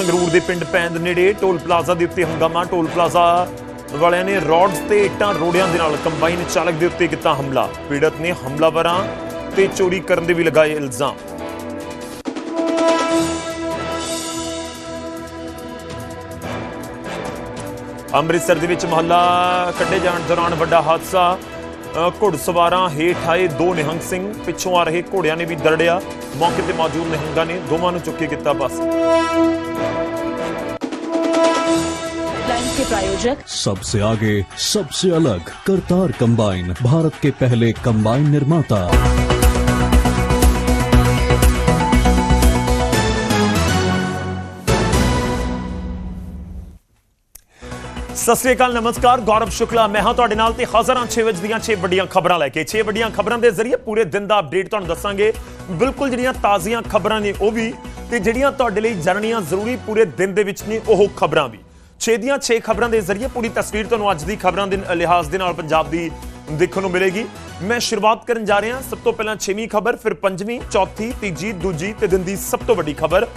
ਸੰਗਰੂਰ ਦੇ ਪਿੰਡ ਪੈਂਦ ਨੇੜੇ ਟੋਲ ਪਲਾਜ਼ਾ ਦੇ ਉੱਤੇ ਹੰਗਾਮਾ। ਟੋਲ ਪਲਾਜ਼ਾ ਵਾਲਿਆਂ ਨੇ ਰੋਡਸ ਤੇ ਇੱਟਾਂ ਰੋੜਿਆਂ ਦੇ ਨਾਲ ਕੰਬਾਈਨ ਚਾਲਕ ਦੇ ਉੱਤੇ ਕੀਤਾ ਹਮਲਾ। ਪੀੜਤ ਨੇ ਹਮਲਾਵਰਾਂ ਤੇ ਚੋਰੀ ਕਰਨ ਦੇ ਵੀ ਲਗਾਏ ਇਲਜ਼ਾਮ। ਅੰਮ੍ਰਿਤਸਰ ਦੇ ਵਿੱਚ ਮਹੱਲਾ ਕੱਢੇ ਜਾਣ ਦੌਰਾਨ ਵੱਡਾ ਹਾਦਸਾ। ਘੁੜਸਵਾਰਾਂ ਹੇਠ ਆਏ ਦੋ ਨਿਹੰਗ ਸਿੰਘ ਪਿੱਛੋਂ ਆ ਰਹੇ ਘੋੜਿਆਂ ਨੇ ਵੀ ਦਰੜਿਆ ਮੌਕੇ ਤੇ ਮੌਜੂਦ ਨਿਹੰਗਾਂ ਨੇ ਦੋਵਾਂ ਨੂੰ ਚੁੱਕੇ ਕੀਤਾ ਬਸ लाइन के प्रायोजक सबसे आगे सबसे अलग करतार कंबाइन भारत के पहले कंबाइन निर्माता ਸਤਿ ਸ੍ਰੀ ਅਕਾਲ, ਨਮਸਕਾਰ, ਗੌਰਵ ਸ਼ੁਕਲਾ। ਮੈਂ ਹਾਂ ਤੁਹਾਡੇ ਨਾਲ ਤੇ ਹਾਜ਼ਰ ਹਾਂ 6 ਵਜੇ ਦੀਆਂ 6 ਵੱਡੀਆਂ ਖਬਰਾਂ ਲੈ ਕੇ। 6 ਵੱਡੀਆਂ ਖਬਰਾਂ ਦੇ ਜ਼ਰੀਏ ਪੂਰੇ ਦਿਨ ਦਾ ਅਪਡੇਟ ਤੁਹਾਨੂੰ ਦੱਸਾਂਗੇ। ਬਿਲਕੁਲ ਜਿਹੜੀਆਂ ਤਾਜ਼ੀਆਂ ਖਬਰਾਂ ਨੇ ਉਹ ਵੀ ਤੇ ਜਿਹੜੀਆਂ ਤੁਹਾਡੇ ਲਈ ਜਾਣਨੀਆਂ ਜ਼ਰੂਰੀ ਪੂਰੇ ਦਿਨ ਦੇ ਵਿੱਚ ਨੇ ਉਹ ਖਬਰਾਂ ਵੀ। 6 ਦੀਆਂ 6 ਖਬਰਾਂ ਦੇ ਜ਼ਰੀਏ ਪੂਰੀ ਤਸਵੀਰ ਤੁਹਾਨੂੰ ਅੱਜ ਦੀ ਖਬਰਾਂ ਦੇ ਲਿਹਾਜ਼ ਦੇ ਨਾਲ ਪੰਜਾਬ ਦੀ ਦੇਖਣ ਨੂੰ ਮਿਲੇਗੀ। ਮੈਂ ਸ਼ੁਰੂਆਤ ਕਰਨ ਜਾ ਰਿਹਾ ਸਭ ਤੋਂ ਪਹਿਲਾਂ 6ਵੀਂ ਖਬਰ, ਫਿਰ 5ਵੀਂ ਚੌਥੀ, ਤੀਜੀ, ਦੂਜੀ ਤੇ ਦਿਨ ਦੀ ਸਭ ਤੋਂ ਵੱਡੀ ਖਬਰ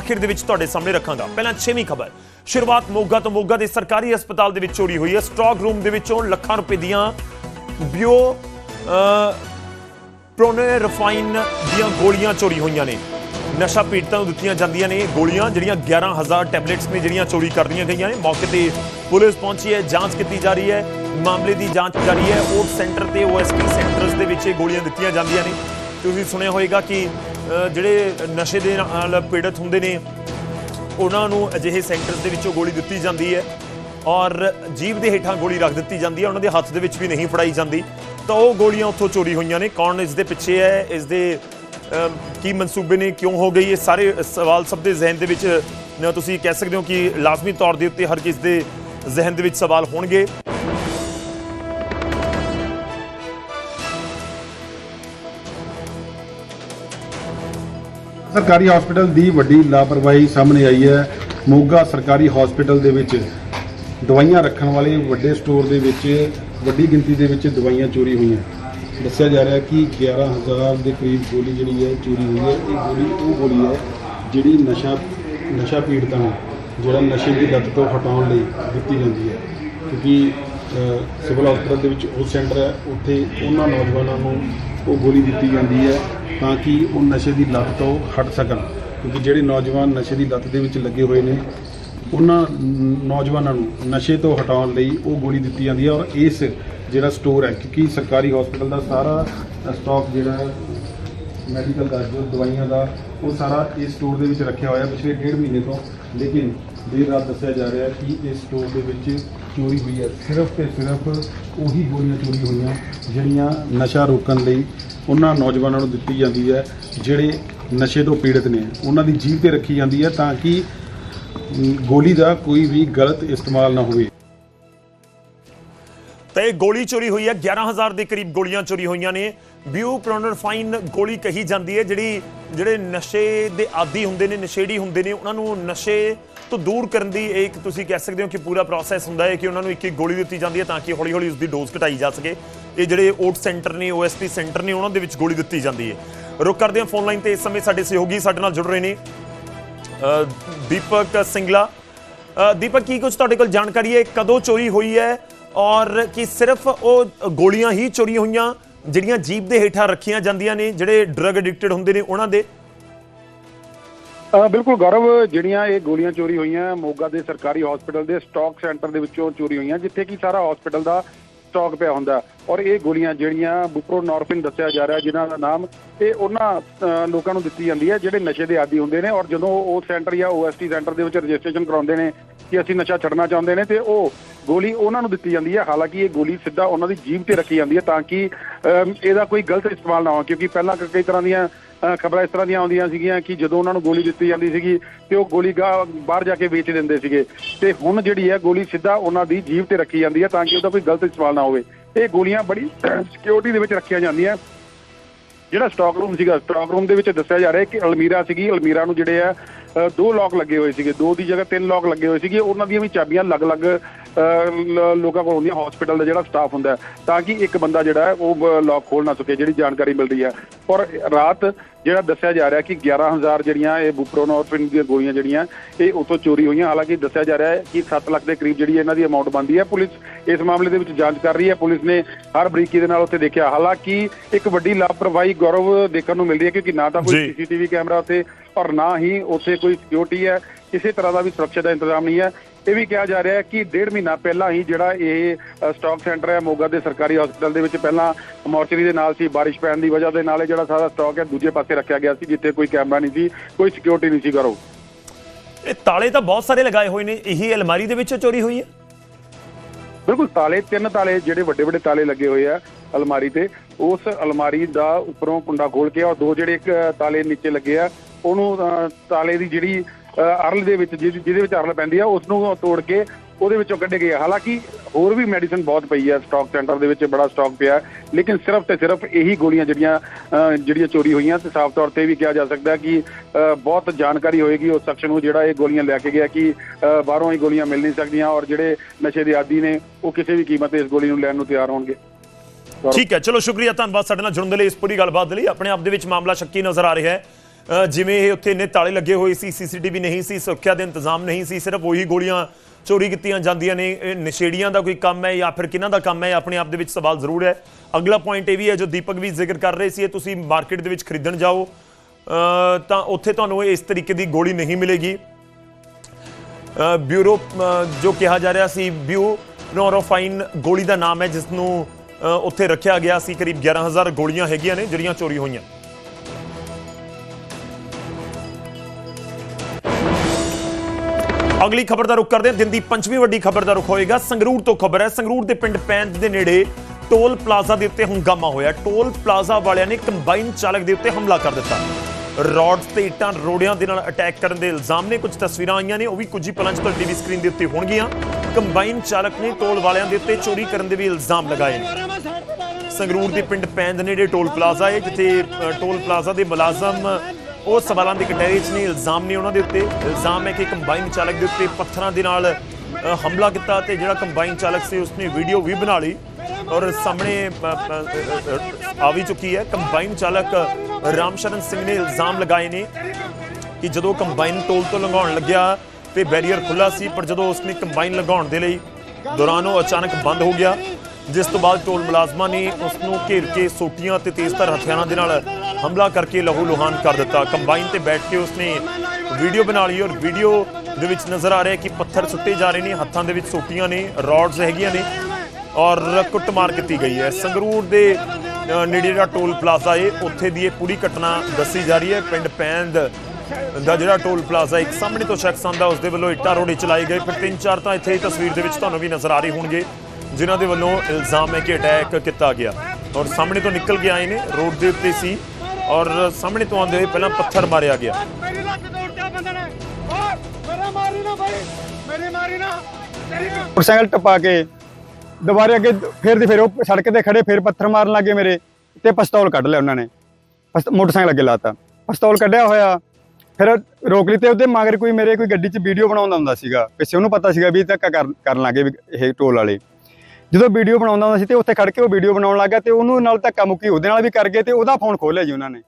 ਆਖਿਰ ਦੇ ਵਿੱਚ ਤੁਹਾਡੇ ਸਾਹਮਣੇ ਰੱਖਾਂਗਾ। ਪਹਿਲਾਂ 6ਵੀਂ ਖਬਰ। ਸ਼ੁਰੂਆਤ ਮੋਗਾ ਤੋਂ ਮੋਗਾ ਦੇ ਸਰਕਾਰੀ ਹਸਪਤਾਲ ਦੇ ਵਿੱਚ ਚੋਰੀ ਹੋਈ ਹੈ। ਸਟਾਕ ਰੂਮ ਦੇ ਵਿੱਚੋਂ ਲੱਖਾਂ ਰੁਪਏ ਦੀਆਂ ਬਿਓ ਪ੍ਰੋਨੇਰਫਾਈਨ ਦੀਆਂ ਗੋਲੀਆਂ ਚੋਰੀ ਹੋਈਆਂ ਨੇ। ਨਸ਼ਾ ਪੀੜਤਾਂ ਨੂੰ ਦਿੱਤੀਆਂ ਜਾਂਦੀਆਂ ਨੇ ਗੋਲੀਆਂ, ਜਿਹੜੀਆਂ 11000 ਟੈਬਲੇਟਸ ਨੇ ਜਿਹੜੀਆਂ ਚੋਰੀ ਕਰ ਲਈਆਂ ਗਈਆਂ ਨੇ। ਮੌਕੇ ਤੇ ਪੁਲਿਸ ਪਹੁੰਚੀ ਹੈ, ਜਾਂਚ ਕੀਤੀ ਜਾ ਰਹੀ ਹੈ। ਮਾਮਲੇ ਦੀ ਜਾਂਚ ਜਾਰੀ ਹੈ। ਉਹ ਸੈਂਟਰ ਤੇ ਓਐਸਪੀ ਸੈਂਟਰਸ ਦੇ ਵਿੱਚ ਇਹ ਗੋਲੀਆਂ ਦਿੱਤੀਆਂ ਜਾਂਦੀਆਂ ਨੇ। ਤੁਸੀਂ ਸੁਣਿਆ ਹੋਵੇਗਾ ਕਿ ਜਿਹੜੇ ਨਸ਼ੇ ਦੇ ਨਾਲ ਪੀੜਤ ਹੁੰਦੇ ਨੇ ਉਹਨਾਂ ਨੂੰ ਅਜਿਹੇ ਸੈਂਟਰਸ ਦੇ ਵਿੱਚੋਂ ਗੋਲੀ ਦਿੱਤੀ ਜਾਂਦੀ ਹੈ ਔਰ ਜੀਭ ਦੇ ਹੇਠਾਂ ਗੋਲੀ ਰੱਖ ਦਿੱਤੀ ਜਾਂਦੀ ਹੈ, ਉਹਨਾਂ ਦੇ ਹੱਥ ਦੇ ਵਿੱਚ ਵੀ ਨਹੀਂ ਫੜਾਈ ਜਾਂਦੀ। ਤਾਂ ਉਹ ਗੋਲੀਆਂ ਉੱਥੋਂ ਚੋਰੀ ਹੋਈਆਂ ਨੇ। ਕੌਣ ਇਸ ਦੇ ਪਿੱਛੇ ਹੈ? ਇਸ ਦੇ ਕੀ ਮਨਸੂਬੇ ਨੇ? ਕਿਉਂ ਹੋ ਗਈ? ਇਹ ਸਾਰੇ ਸਵਾਲ ਸਭ ਦੇ ਜ਼ਿਹਨ ਦੇ ਵਿੱਚ ਤੁਸੀਂ ਕਹਿ ਸਕਦੇ ਹੋ ਕਿ ਲਾਜ਼ਮੀ ਤੌਰ ਦੇ ਉੱਤੇ ਹਰ ਕਿਸ ਦੇ ਜ਼ਿਹਨ ਦੇ ਵਿੱਚ ਸਵਾਲ ਹੋਣਗੇ। ਸਰਕਾਰੀ ਹਸਪੀਟਲ ਦੀ ਵੱਡੀ ਲਾਪਰਵਾਹੀ ਸਾਹਮਣੇ ਆਈ ਹੈ। ਮੋਗਾ ਸਰਕਾਰੀ ਹਸਪੀਟਲ ਦੇ ਵਿੱਚ ਦਵਾਈਆਂ ਰੱਖਣ ਵਾਲੇ ਵੱਡੇ ਸਟੋਰ ਦੇ ਵਿੱਚ ਵੱਡੀ ਗਿਣਤੀ ਦੇ ਵਿੱਚ ਦਵਾਈਆਂ ਚੋਰੀ ਹੋਈਆਂ। ਦੱਸਿਆ ਜਾ ਰਿਹਾ ਕਿ 11000 ਦੇ ਕਰੀਬ ਗੋਲੀ ਜਿਹੜੀ ਹੈ, ਚੋਰੀ ਹੋਈ ਹੈ। ਇਹ ਗੋਲੀ ਉਹ ਗੋਲੀ ਹੈ ਜਿਹੜੀ ਨਸ਼ਾ ਨਸ਼ਾ ਪੀੜਤਾਂ ਨੂੰ, ਜਿਹੜਾ ਨਸ਼ੇ ਦੀ ਲਤ ਤੋਂ ਹਟਾਉਣ ਲਈ ਦਿੱਤੀ ਜਾਂਦੀ ਹੈ। ਕਿਉਂਕਿ ਸਿਵਲ ਹਸਪਤਾਲ ਦੇ ਵਿੱਚ ਉਹ ਸੈਂਟਰ ਹੈ, ਉੱਥੇ ਉਹਨਾਂ ਨੌਜਵਾਨਾਂ ਨੂੰ ਉਹ ਗੋਲੀ ਦਿੱਤੀ ਜਾਂਦੀ ਹੈ। ਤਾਂ ਕਿ ਉਹ ਨਸ਼ੇ ਦੀ ਲੱਤ ਤੋਂ ਹਟ ਸਕਣ। ਕਿਉਂਕਿ ਜਿਹੜੇ ਨੌਜਵਾਨ ਨਸ਼ੇ ਦੀ ਲੱਤ ਦੇ ਵਿੱਚ ਲੱਗੇ ਹੋਏ ਨੇ, ਉਹਨਾਂ ਨੌਜਵਾਨਾਂ ਨੂੰ ਨਸ਼ੇ ਤੋਂ ਹਟਾਉਣ ਲਈ ਉਹ ਗੋਲੀ ਦਿੱਤੀ ਜਾਂਦੀ ਹੈ ਔਰ ਇਸ ਜਿਹੜਾ ਸਟੋਰ ਹੈ, ਕਿਉਂਕਿ ਸਰਕਾਰੀ ਹਸਪਤਾਲ ਦਾ ਸਾਰਾ ਸਟਾਕ ਜਿਹੜਾ ਮੈਡੀਕਲ ਦਾ ਜੋ ਦਵਾਈਆਂ ਦਾ, ਉਹ ਸਾਰਾ ਇਸ ਸਟੋਰ ਦੇ ਵਿੱਚ ਰੱਖਿਆ ਹੋਇਆ ਪਿਛਲੇ ਡੇਢ ਮਹੀਨੇ ਤੋਂ। ਲੇਕਿਨ ਦੇਰ ਰਾਤ ਦੱਸਿਆ ਜਾ ਰਿਹਾ ਕਿ ਇਸ ਸਟੋਰ ਦੇ ਵਿੱਚ ਚੋਰੀ ਹੋਈ ਹੈ। ਸਿਰਫ ਤੇ ਸਿਰਫ ਉਹੀ ਗੋਲੀਆਂ ਚੋਰੀ ਹੋਈਆਂ, ਜਿਹੜੀਆਂ ਨਸ਼ਾ ਰੋਕਣ ਲਈ ਉਹਨਾਂ ਨੌਜਵਾਨਾਂ ਨੂੰ ਦਿੱਤੀ ਜਾਂਦੀ ਹੈ, ਜਿਹੜੇ ਨਸ਼ੇ ਤੋਂ ਪੀੜਤ ਨੇ, ਉਹਨਾਂ ਦੀ ਜੀਭ ਤੇ ਰੱਖੀ ਜਾਂਦੀ ਹੈ ਤਾਂ ਕਿ ਗੋਲੀ ਦਾ ਕੋਈ ਵੀ ਗਲਤ ਇਸਤੇਮਾਲ ਨਾ ਹੋਵੇ। ਤੇ ਇਹ ਗੋਲੀ ਚੋਰੀ ਹੋਈ ਹੈ 11000 ਦੇ ਕਰੀਬ ਗੋਲੀਆਂ ਚੋਰੀ ਹੋਈਆਂ ਨੇ। ਬਿਊ ਪ੍ਰੋਨਰਫਾਈਨ ਗੋਲੀ ਕਹੀ ਜਾਂਦੀ ਹੈ, ਜਿਹੜੀ, ਜਿਹੜੇ ਨਸ਼ੇ ਦੇ ਆਦੀ ਹੁੰਦੇ ਨੇ, ਨਸ਼ੇੜੀ ਹੁੰਦੇ ਨੇ, ਉਹਨਾਂ ਨੂੰ ਨਸ਼ੇ ਤੋਂ ਦੂਰ ਕਰਨ ਦੀ ਇਹ ਇੱਕ ਤੁਸੀਂ ਕਹਿ ਸਕਦੇ ਹੋ ਕਿ ਪੂਰਾ ਪ੍ਰੋਸੈਸ ਹੁੰਦਾ ਹੈ ਕਿ ਉਹਨਾਂ ਨੂੰ ਇੱਕ ਇੱਕ ਗੋਲੀ ਦਿੱਤੀ ਜਾਂਦੀ ਹੈ ਤਾਂ ਕਿ ਹੌਲੀ ਹੌਲੀ ਉਸ ਦੀ ਡੋਜ਼ ਘਟਾਈ ਜਾ ਸਕੇ। ਇਹ ਜਿਹੜੇ ਓਟ ਸੈਂਟਰ ਨੇ ਓਐਸਪੀ ਸੈਂਟਰ ਨੇ, ਉਹਨਾਂ ਦੇ ਵਿੱਚ ਗੋਲੀ ਦਿੱਤੀ ਜਾਂਦੀ ਹੈ। ਰੁਕ ਕਰਦੇ ਹਾਂ ਫੋਨ ਲਾਈਨ ਤੇ, ਇਸ ਸਮੇਂ ਸਾਡੇ ਸਹਿਯੋਗੀ ਸਾਡੇ ਨਾਲ ਜੁੜ ਰਹੇ ਨੇ ਦੀਪਕ ਸਿੰਗਲਾ। ਦੀਪਕ, ਕੀ ਕੁਝ ਤੁਹਾਡੇ ਕੋਲ ਜਾਣਕਾਰੀ ਹੈ? ਕਦੋਂ ਚੋਰੀ ਹੋਈ ਹੈ? ਔਰ ਕੀ ਸਿਰਫ ਉਹ ਗੋਲੀਆਂ ਹੀ ਚੋਰੀ ਹੋਈਆਂ, ਜਿਹੜੀਆਂ ਜੀਪ ਦੇ ਹੇਠਾਂ ਰੱਖੀਆਂ ਜਾਂਦੀਆਂ ਨੇ, ਜਿਹੜੇ ਡਰੱਗ ਐਡਿਕਟਡ ਹੁੰਦੇ ਨੇ, ਉਹਨਾਂ ਦੇ? ਬਿਲਕੁਲ ਗੌਰਵ ਜਿਹੜੀਆਂ ਇਹ ਗੋਲੀਆਂ ਚੋਰੀ ਹੋਈਆਂ ਮੋਗਾ ਦੇ ਸਰਕਾਰੀ ਹਸਪੀਟਲ ਦੇ ਸਟਾਕ ਸੈਂਟਰ ਦੇ ਵਿੱਚੋਂ ਚੋਰੀ ਹੋਈਆਂ ਜਿੱਥੇ ਕਿ ਸਾਰਾ ਹਸਪੀਟਲ ਦਾ ਸਟਾਕ ਪਿਆ ਹੁੰਦਾ। ਔਰ ਇਹ ਗੋਲੀਆਂ ਜਿਹੜੀਆਂ ਬੁਪਰੋਨੋਰਫਿਨ ਦੱਸਿਆ ਜਾ ਰਿਹਾ ਜਿਨ੍ਹਾਂ ਦਾ ਨਾਮ ਇਹ ਉਹਨਾਂ ਲੋਕਾਂ ਨੂੰ ਦਿੱਤੀ ਜਾਂਦੀ ਹੈ ਜਿਹੜੇ ਨਸ਼ੇ ਦੇ ਆਦੀ ਹੁੰਦੇ ਨੇ। ਔਰ ਜਦੋਂ ਉਹ ਸੈਂਟਰ ਜਾਂ ਓਐਸਟੀ ਸੈਂਟਰ ਦੇ ਵਿੱਚ ਰਜਿਸਟ੍ਰੇਸ਼ਨ ਕਰਾਉਂਦੇ ਨੇ ਕਿ ਅਸੀਂ ਨਸ਼ਾ ਛੱਡਣਾ ਚਾਹੁੰਦੇ ਨੇ ਤੇ ਉਹ ਗੋਲੀ ਉਹਨਾਂ ਨੂੰ ਦਿੱਤੀ ਜਾਂਦੀ ਹੈ। ਹਾਲਾਂਕਿ ਇਹ ਗੋਲੀ ਸਿੱਧਾ ਉਹਨਾਂ ਦੀ ਜੀਭ ਤੇ ਰੱਖੀ ਜਾਂਦੀ ਹੈ ਤਾਂ ਕਿ ਅਮ, ਇਹਦਾ ਕੋਈ ਗਲਤ ਇਸਤੇਮਾਲ ਨਾ ਹੋ ਕਿਉਂਕਿ ਪਹਿਲਾਂ ਕਈ ਤਰ੍ਹਾਂ ਦੀਆਂ ਖਬਰਾਂ ਇਸ ਤਰ੍ਹਾਂ ਦੀਆਂ ਆਉਂਦੀਆਂ ਸੀਗੀਆਂ ਕਿ ਜਦੋਂ ਉਹਨਾਂ ਨੂੰ ਗੋਲੀ ਦਿੱਤੀ ਜਾਂਦੀ ਸੀਗੀ ਤੇ ਉਹ ਗੋਲੀ ਗਾ- ਬਾਹਰ ਜਾ ਕੇ ਵੇਚ ਦਿੰਦੇ ਸੀਗੇ। ਤੇ ਹੁਣ ਜਿਹੜੀ ਹੈ ਗੋਲੀ ਸਿੱਧਾ ਉਹਨਾਂ ਦੀ ਜੀਭ ਤੇ ਰੱਖੀ ਜਾਂਦੀ ਹੈ ਤਾਂ ਕਿ ਉਹਦਾ ਕੋਈ ਗਲਤ ਇਸਤੇਮਾਲ ਨਾ ਹੋਵੇ। ਇਹ ਗੋਲੀਆਂ ਬੜੀ ਸਿਕਿਉਰਿਟੀ ਦੇ ਵਿੱਚ ਰੱਖੀਆਂ ਜਾਂਦੀਆਂ। ਜਿਹੜਾ ਸਟਾਕ ਰੂਮ ਸੀਗਾ ਸਟਾਕ ਰੂਮ ਦੇ ਵਿੱਚ ਦੱਸਿਆ ਜਾ ਰਿਹਾ ਕਿ ਅਲਮੀਰਾ ਸੀਗੀ। ਅਲਮੀਰਾ ਨੂੰ ਜਿਹੜੇ ਆ ਦੋ ਲੋਕ ਲੱਗੇ ਹੋਏ ਸੀਗੇ ਦੋ ਦੀ ਜਗ੍ਹਾ ਤਿੰਨ ਲੋਕ ਲੱਗੇ ਹੋਏ ਸੀਗੇ। ਉਹਨਾਂ ਦੀਆਂ ਵੀ ਚਾਬੀਆਂ ਅਲੱਗ-ਅਲੱਗ ਲੋਕਾਂ ਕੋਲ ਹੁੰਦੀਆਂ ਹਸਪੀਟਲ ਦਾ ਜਿਹੜਾ ਸਟਾਫ ਹੁੰਦਾ ਤਾਂ ਕਿ ਇੱਕ ਬੰਦਾ ਜਿਹੜਾ ਹੈ ਉਹ ਲੋਕ ਖੋਲ ਨਾ ਸਕੇ ਜਿਹੜੀ ਜਾਣਕਾਰੀ ਮਿਲ ਰਹੀ ਹੈ। ਔਰ ਰਾਤ ਜਿਹੜਾ ਦੱਸਿਆ ਜਾ ਰਿਹਾ ਕਿ 11000 ਜਿਹੜੀਆਂ ਇਹ ਬੁਪਰੋਨੋਰਫਿਨ ਦੀਆਂ ਗੋਲੀਆਂ ਜਿਹੜੀਆਂ ਇਹ ਉਤੋਂ ਚੋਰੀ ਹੋਈਆਂ। ਹਾਲਾਂਕਿ ਦੱਸਿਆ ਜਾ ਰਿਹਾ ਹੈ ਕਿ 7 ਲੱਖ ਦੇ ਕਰੀਬ ਜਿਹੜੀ ਇਹਨਾਂ ਦੀ ਅਮਾਉਂਟ ਬਣਦੀ ਹੈ। ਪੁਲਿਸ ਇਸ ਮਾਮਲੇ ਦੇ ਵਿੱਚ ਜਾਂਚ ਕਰ ਰਹੀ ਹੈ। ਪੁਲਿਸ ਨੇ ਹਰ ਬਰੀਕੀ ਦੇ ਨਾਲ ਉੱਥੇ ਦੇਖਿਆ। ਹਾਲਾਂਕਿ ਇੱਕ ਵੱਡੀ ਲਾਪਰਵਾਹੀ ਗੌਰਵ ਦੇਖਣ ਨੂੰ ਮਿਲ ਰਹੀ ਹੈ ਕਿਉਂਕਿ ਨਾ ਤਾਂ ਕੋਈ। ਸੀਸੀਟੀਵੀ ਕੈਮਰਾ ਉੱਥੇ ਔਰ ਨਾ ਹੀ ਉੱਥੇ ਕੋਈ ਸਿਕਿਉਰਿਟੀ ਹੈ ਕਿਸੇ ਤਰ੍ਹਾਂ ਦਾ ਵੀ ਸੁਰੱਖਿਆ ਦਾ ਇੰਤਜ਼ਾਮ ਨਹੀਂ ਹੈ। ਇਹ ਵੀ ਕਿਹਾ ਜਾ ਰਿਹਾ ਹੈ ਕਿ ਡੇਢ ਮਹੀਨਾ ਪਹਿਲਾਂ ਹੀ ਜਿਹੜਾ ਇਹ ਸਟਾਕ ਸੈਂਟਰ ਹੈ ਮੋਗਾ ਦੇ ਸਰਕਾਰੀ ਹਸਪਤਾਲ ਦੇ ਵਿੱਚ ਪਹਿਲਾਂ ਮੋਰਚਰੀ ਦੇ ਨਾਲ ਸੀ ਬਾਰਿਸ਼ ਪੈਣ ਦੀ ਵਜ੍ਹਾ ਦੇ ਨਾਲ ਇਹ ਜਿਹੜਾ ਸਾਰਾ ਸਟਾਕ ਹੈ ਦੂਜੇ ਪਾਸੇ ਰੱਖਿਆ ਗਿਆ ਸੀ ਜਿੱਥੇ ਕੋਈ ਕੈਮਰਾ ਨਹੀਂ ਸੀ ਕੋਈ ਸਿਕਿਉਰਿਟੀ ਨਹੀਂ ਸੀ ਕਰੋ ਇਹ ਤਾਲੇ ਤਾਂ ਬਹੁਤ ਸਾਰੇ ਲਗਾਏ ਹੋਏ ਨੇ ਇਹੀ ਅਲਮਾਰੀ ਦੇ ਵਿੱਚੋਂ ਚੋਰੀ ਹੋਈ ਹੈ? ਬਿਲਕੁਲ ਤਾਲੇ ਤਿੰਨ ਤਾਲੇ ਜਿਹੜੇ ਵੱਡੇ ਵੱਡੇ ਤਾਲੇ ਲੱਗੇ ਹੋਏ ਆ ਅਲਮਾਰੀ ਤੇ ਉਸ ਅਲਮਾਰੀ ਦਾ ਉੱਪਰੋਂ ਕੁੰਡਾ ਖੋਲ ਕੇ ਔਰ ਦੋ ਜਿਹੜੇ ਇੱਕ ਤਾਲੇ ਨੀਚੇ ਲੱਗੇ ਆ ਉਹਨੂੰ ਅ, ਤਾਲੇ ਦੀ ਜਿਹੜੀ ਅ, ਅਰਲ ਦੇ ਵਿੱਚ ਜਿਹਦੇ ਜਿਹਦੇ ਵਿੱਚ ਅਰਲ ਪੈਂਦੀ ਆ ਉਸ ਨੂੰ ਤੋੜ ਕੇ ਉਹਦੇ ਵਿੱਚੋਂ ਕੱਢੇ ਗਏ ਹਾਲਾਂਕਿ ਹੋਰ ਵੀ ਮੈਡੀਸਨ ਬਹੁਤ ਪਈ ਹੈ ਸਟਾਕ ਸੈਂਟਰ ਦੇ ਵਿੱਚ ਬੜਾ ਸਟਾਕ ਪਿਆ ਲੇਕਿਨ ਸਿਰਫ ਤੇ ਸਿਰਫ ਇਹੀ ਗੋਲੀਆਂ ਜਿਹੜੀਆਂ ਅ, ਜਿਹੜੀਆਂ ਚੋਰੀ ਹੋਈਆਂ ਤੇ ਸਾਫ਼ ਤੌਰ ਤੇ ਵੀ ਕਿਹਾ ਜਾ ਸਕਦਾ ਕਿ ਅ, ਬਹੁਤ ਜਾਣਕਾਰੀ ਹੋਏਗੀ ਉਸ ਸ਼ਖਸ ਨੂੰ ਜਿਹੜਾ ਇਹ ਗੋਲੀਆਂ ਲੈ ਕੇ ਗਿਆ ਕਿ ਅ, ਬਾਹਰੋਂ ਹੀ ਗੋਲੀਆਂ ਮਿਲ ਨਹੀਂ ਸਕਦੀਆਂ ਔਰ ਜਿਹੜੇ ਨਸ਼ੇ ਦੇ ਆਦੀ ਨੇ ਉਹ ਕਿਸੇ ਵੀ ਕੀਮਤ ਤੇ ਇਸ ਗੋਲੀ ਨੂੰ ਲੈਣ ਨੂੰ ਤਿਆਰ ਹੋਣਗੇ। ਠੀਕ ਹੈ ਚਲੋ ਸ਼ੁਕਰੀਆ ਧੰਨਵਾਦ ਸਾਡੇ ਨਾਲ ਜੁੜਨ ਦੇ ਲਈ ਇਸ ਪੂਰੀ ਗੱਲਬਾਤ ਦੇ ਲਈ। ਆਪਣੇ ਆਪ ਦੇ ਵਿੱਚ ਮਾਮਲਾ ਸ਼ੱਕੀ ਨਜ਼ਰ ਆ ਰਿਹਾ ਹੈ। ਜਿਵੇਂ ਇਹ ਉੱਥੇ ਇੰਨੇ ਤਾਲੇ ਲੱਗੇ ਹੋਏ ਸੀ, ਸੀਸੀਟੀਵੀ ਨਹੀਂ ਸੀ, ਸੁਰੱਖਿਆ ਦੇ ਇੰਤਜ਼ਾਮ ਨਹੀਂ ਸੀ, ਸਿਰਫ ਉਹੀ ਗੋਲੀਆਂ ਚੋਰੀ ਕੀਤੀਆਂ ਜਾਂਦੀਆਂ ਨੇ। ਇਹ ਨਸ਼ੇੜੀਆਂ ਦਾ ਕੋਈ ਕੰਮ ਹੈ ਜਾਂ ਫਿਰ ਕਿਹਨਾਂ ਦਾ ਕੰਮ ਹੈ ਆਪਣੇ ਆਪ ਦੇ ਵਿੱਚ ਸਵਾਲ ਜ਼ਰੂਰ ਹੈ। ਅਗਲਾ ਪੁਆਇੰਟ ਇਹ ਵੀ ਹੈ ਜੋ ਦੀਪਕ ਵੀ ਜ਼ਿਕਰ ਕਰ ਰਹੇ ਸੀ, ਇਹ ਤੁਸੀਂ ਮਾਰਕੀਟ ਦੇ ਵਿੱਚ ਖਰੀਦਣ ਜਾਓ। ਤਾਂ ਉੱਥੇ ਤੁਹਾਨੂੰ ਇਸ ਤਰੀਕੇ ਦੀ ਗੋਲੀ ਨਹੀਂ ਮਿਲੇਗੀ। ਬਿਊਰੋ ਜੋ ਕਿਹਾ ਜਾ ਰਿਹਾ ਸੀ ਬਿਊ ਨੋਰੋਫਾਈਨ ਗੋਲੀ ਦਾ ਨਾਮ ਹੈ ਜਿਸ ਨੂੰ ਉੱਥੇ ਰੱਖਿਆ ਗਿਆ ਸੀ। ਕਰੀਬ 11000 ਗੋਲੀਆਂ ਹੈਗੀਆਂ ਨੇ, ਜਿਹੜੀਆਂ ਚੋਰੀ ਹੋਈਆਂ। ਅਗਲੀ ਖਬਰ ਦਾ ਰੁਖ ਕਰਦੇ ਹਾਂ। ਦਿਨ ਦੀ ਪੰਜਵੀਂ ਵੱਡੀ ਖਬਰ ਦਾ ਰੁਖ ਹੋਏਗਾ। ਸੰਗਰੂਰ ਤੋਂ ਖਬਰ ਹੈ। ਸੰਗਰੂਰ ਦੇ ਪਿੰਡ ਪੈਂਦ ਦੇ ਨੇੜੇ ਟੋਲ ਪਲਾਜ਼ਾ ਦੇ ਉੱਤੇ ਹੰਗਾਮਾ ਹੋਇਆ। ਟੋਲ ਪਲਾਜ਼ਾ ਵਾਲਿਆਂ ਨੇ ਕੰਬਾਈਨ ਚਾਲਕ ਦੇ ਉੱਤੇ ਹਮਲਾ ਕਰ ਦਿੱਤਾ। ਰੋਡ ਤੇ ਇੱਟਾਂ ਰੋੜਿਆਂ ਦੇ ਨਾਲ ਅਟੈਕ ਕਰਨ ਦੇ ਇਲਜ਼ਾਮ ਨੇ। ਕੁਝ ਤਸਵੀਰਾਂ ਆਈਆਂ ਨੇ। ਉਹ ਵੀ ਕੁਝ ਹੀ ਪਲਾਂ 'ਚ ਤੁਹਾਡੀ ਟੀਵੀ ਸਕਰੀਨ ਦੇ ਉੱਤੇ ਹੋਣਗੀਆਂ। ਕੰਬਾਈਨ ਚਾਲਕ ਨੇ ਟੋਲ ਵਾਲਿਆਂ ਦੇ ਉੱਤੇ ਚੋਰੀ ਕਰਨ ਦੇ ਵੀ ਇਲਜ਼ਾਮ ਲਗਾਏ ਨੇ। ਸੰਗਰੂਰ ਦੇ ਪਿੰਡ ਪੈਂਦ ਨੇੜੇ ਟੋਲ ਪਲਾਜ਼ਾ ਹੈ, ਜਿੱਥੇ ਟੋਲ ਪਲਾਜ਼ਾ ਦੇ ਮੁਲਾਜ਼ਮ ਉਹ ਸਵਾਲਾਂ ਦੀ ਕਟਹਿਰੇ 'ਚ ਨੇ ਇਲਜ਼ਾਮ ਨੇ ਉਹਨਾਂ ਦੇ ਉੱਤੇ। ਇਲਜ਼ਾਮ ਹੈ ਕਿ ਕੰਬਾਈਨ ਚਾਲਕ ਦੇ ਉੱਤੇ ਪੱਥਰਾਂ ਦੇ ਨਾਲ ਹਮਲਾ ਕੀਤਾ ਤੇ ਜਿਹੜਾ ਕੰਬਾਈਨ ਚਾਲਕ ਸੀ, ਉਸਨੇ ਵੀਡੀਓ ਵੀ ਬਣਾ ਲਈ ਔਰ ਸਾਹਮਣੇ ਆ ਵੀ ਚੁੱਕੀ ਹੈ। ਕੰਬਾਈਨ ਚਾਲਕ ਰਾਮਸ਼ਰਨ ਸਿੰਘ ਨੇ ਇਲਜ਼ਾਮ ਲਗਾਏ ਨੇ ਕਿ ਜਦੋਂ ਕੰਬਾਈਨ ਟੋਲ ਤੋਂ ਲੰਘਾਉਣ ਲੱਗਿਆ ਤੇ ਬੈਰੀਅਰ ਖੁੱਲਾ ਸੀ, ਪਰ ਜਦੋਂ ਉਸਨੇ ਕੰਬਾਈਨ ਲਗਾਉਣ ਦੇ ਲਈ ਦੌਰਾਨ ਉਹ ਅਚਾਨਕ ਬੰਦ ਹੋ ਗਿਆ, ਜਿਸ ਤੋਂ ਬਾਅਦ ਟੋਲ ਮੁਲਾਜ਼ਮਾਂ ਨੇ ਉਸ ਨੂੰ ਘੇਰ ਕੇ ਸੋਟੀਆਂ ਤੇ ਤੇਜ਼ਧਾਰ ਹਥਿਆਰਾਂ ਦੇ ਨਾਲ ਹਮਲਾ ਕਰਕੇ ਲਹੂ ਲੁਹਾਨ ਕਰ ਦਿੱਤਾ। ਕੰਬਾਈਨ ਤੇ ਬੈਠ ਕੇ ਉਸਨੇ ਵੀਡੀਓ ਬਣਾ ਲਈ ਔਰ ਵੀਡੀਓ ਦੇ ਵਿੱਚ ਨਜ਼ਰ ਆ ਰਿਹਾ ਕਿ ਪੱਥਰ ਸੁੱਟੇ ਜਾ ਰਹੇ ਨੇ, ਹੱਥਾਂ ਦੇ ਵਿੱਚ ਸੋਟੀਆਂ ਨੇ, ਰੌਡਸ ਹੈਗੀਆਂ ਨੇ ਔਰ ਕੁੱਟਮਾਰ ਕੀਤੀ ਗਈ ਹੈ। ਸੰਗਰੂਰ ਦੇ ਨੇੜੇ ਜਿਹੜਾ ਟੋਲ ਪਲਾਜ਼ਾ ਏ ਉੱਥੇ ਦੀ ਇਹ ਪੂਰੀ ਘਟਨਾ ਦੱਸੀ ਜਾ ਰਹੀ ਹੈ। ਪਿੰਡ ਪੈਂਦ ਦਾ ਜਿਹੜਾ ਟੋਲ ਪਲਾਜ਼ਾ ਇੱਕ ਸਾਹਮਣੇ ਤੋਂ ਸ਼ਖਸ ਆਂਦਾ ਉਸ ਦੇ ਵੱਲੋਂ ਇੱਟਾਂ ਰੋੜੇ ਚਲਾਏ ਗਏ। ਫਿਰ ਤਿੰਨ ਚਾਰ ਤਾਂ ਇੱਥੇ ਹੀ ਤਸਵੀਰ ਦੇ ਵਿੱਚ ਤੁਹਾਨੂੰ ਵੀ ਨਜ਼ਰ ਆ ਰਹੇ ਹੋਣਗੇ, ਜਿਨ੍ਹਾਂ ਦੇ ਵੱਲੋਂ ਇਲਜ਼ਾਮ ਹੈ ਕਿ ਅਟੈਕ ਕੀਤਾ ਗਿਆ। ਔਰ ਸਾਹਮਣੇ ਤੋਂ ਨਿਕਲ ਕੇ ਆਏ ਨੇ। ਰੋਡ ਦੇ ਉੱਤੇ ਸੀ। ਔਰ ਸਾਹਮਣੇ ਤੋਂ ਆਉਂਦੇ ਹੋਏ ਪਹਿਲਾਂ ਪੱਥਰ ਮਾਰਿਆ ਗਿਆ। ਮੇਰੀ ਲੱਤ ਤੋੜਦਾ ਬੰਦੇ ਨੇ। ਓਏ ਮੇਰੇ ਮਾਰੀ ਨਾ ਭਾਈ ਮੇਰੀ ਮਾਰੀ ਨਾ। ਤੇਰੀ ਨਾ ਮੋਟਰਸਾਈਕਲ ਟਪਾ ਕੇ ਦੁਬਾਰੇ ਅੱਗੇ ਫਿਰ ਦੀ ਫਿਰ ਉਹ ਸੜਕ ਤੇ ਖੜੇ ਫਿਰ ਪੱਥਰ ਮਾਰਨ ਲੱਗੇ ਮੇਰੇ ਤੇ ਪਿਸਤੌਲ ਕੱਢ ਲਿਆ ਉਹਨਾਂ ਨੇ। ਮੋਟਰਸਾਈਕਲ ਅੱਗੇ ਲਾਤਾ। ਪਿਸਤੌਲ ਕੱਢਿਆ ਹੋਇਆ। ਫਿਰ ਰੋਕ ਲਈ ਤੇ ਉਹਦੇ ਮਗਰ ਕੋਈ ਮੇਰੇ ਕੋਈ ਗੱਡੀ 'ਚ ਵੀਡੀਓ ਬਣਾਉਂਦਾ ਹੁੰਦਾ ਸੀਗਾ। ਪਿੱਛੇ ਉਹਨੂੰ ਪਤਾ ਸੀਗਾ ਵੀ ਧੱਕਾ ਕਰ- ਕਰਨ ਲੱਗੇ ਵੀ ਇਹ ਟੋਲ ਵਾਲੇ। ਜਦੋਂ ਵੀਡੀਓ ਬਣਾਉਂਦਾ ਹੁੰਦਾ ਸੀ ਤੇ ਉੱਥੇ ਖੜ ਕੇ ਉਹ ਵੀਡੀਓ ਬਣਾਉਣ ਲੱਗਾ ਤੇ ਉਹਨੂੰ ਨਾਲ ਧੱਕਾ ਮੁੱਕੀ ਉਹਦੇ ਨਾਲ ਵੀ ਕਰ ਗਏ ਤੇ ਉਹਦਾ ਫੋਨ ਖੋਲਿਆ ਜੀ ਉਹਨਾਂ ਨੇ।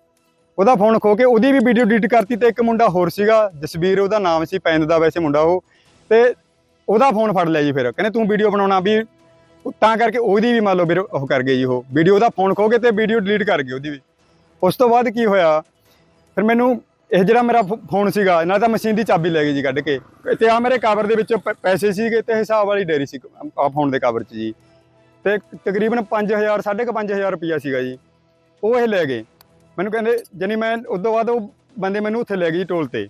ਉਹਦਾ ਫੋਨ ਖੋ ਕੇ ਉਹਦੀ ਵੀ ਵੀਡੀਓ ਡਿਲੀਟ ਕਰਤੀ ਤੇ ਇੱਕ ਮੁੰਡਾ ਹੋਰ ਸੀਗਾ ਜਸਬੀਰ ਉਹਦਾ ਨਾਮ ਸੀ ਪੈਂਦ ਦਾ ਵੈਸੇ ਮੁੰਡਾ ਉਹ। ਤੇ ਉਹਦਾ ਫੋਨ ਫੜ ਲਿਆ ਜੀ ਫਿਰ। ਕਹਿੰਦੇ ਤੂੰ ਵੀਡੀਓ ਬਣਾਉਣਾ ਵੀ, ਤਾਂ ਕਰਕੇ ਉਹਦੀ ਵੀ ਮੰਨ ਲਓ ਫਿਰ ਉਹ ਕਰ ਗਏ ਜੀ ਉਹ। ਵੀਡੀਓ ਉਹਦਾ ਫੋਨ ਖੋ ਕੇ ਤੇ ਵੀਡੀਓ ਡਿਲੀਟ ਕਰ ਗਏ ਉਹਦੀ ਵੀ। ਉਸ ਤੋਂ ਬਾਅਦ ਕੀ ਹੋਇਆ? ਫਿਰ ਮੈਨੂੰ ਇਹ ਜਿਹੜਾ ਮੇਰਾ ਫੋ- ਫੋਨ ਸੀਗਾ ਨਾਲ ਤਾਂ ਮਸ਼ੀਨ ਦੀ ਚਾਬੀ ਲੈ ਗਈ ਜੀ ਕੱਢ ਕੇ। ਤੇ ਆ ਮੇਰੇ ਕਵਰ ਦੇ ਵਿੱਚ ਪੈਸੇ ਸੀਗੇ ਤੇ ਹਿਸਾਬ ਵਾਲੀ ਡੇਰੀ ਸੀ ਆ ਫੋਨ ਦੇ ਕਵਰ 'ਚ ਜੀ। ਤੇ ਤਕਰੀਬਨ 5000 5500 ਰੁਪਇਆ ਸੀਗਾ ਜੀ। ਉਹ ਇਹ ਲੈ ਗਏ। ਮੈਨੂੰ ਕਹਿੰਦੇ, ਜਾਨੀ, ਮੈਂ ਉਸ ਤੋਂ ਬਾਅਦ ਉਹ ਬੰਦੇ ਮੈਨੂੰ ਉੱਥੇ ਲੈ ਗਏ ਟੋਲ ਤੇ।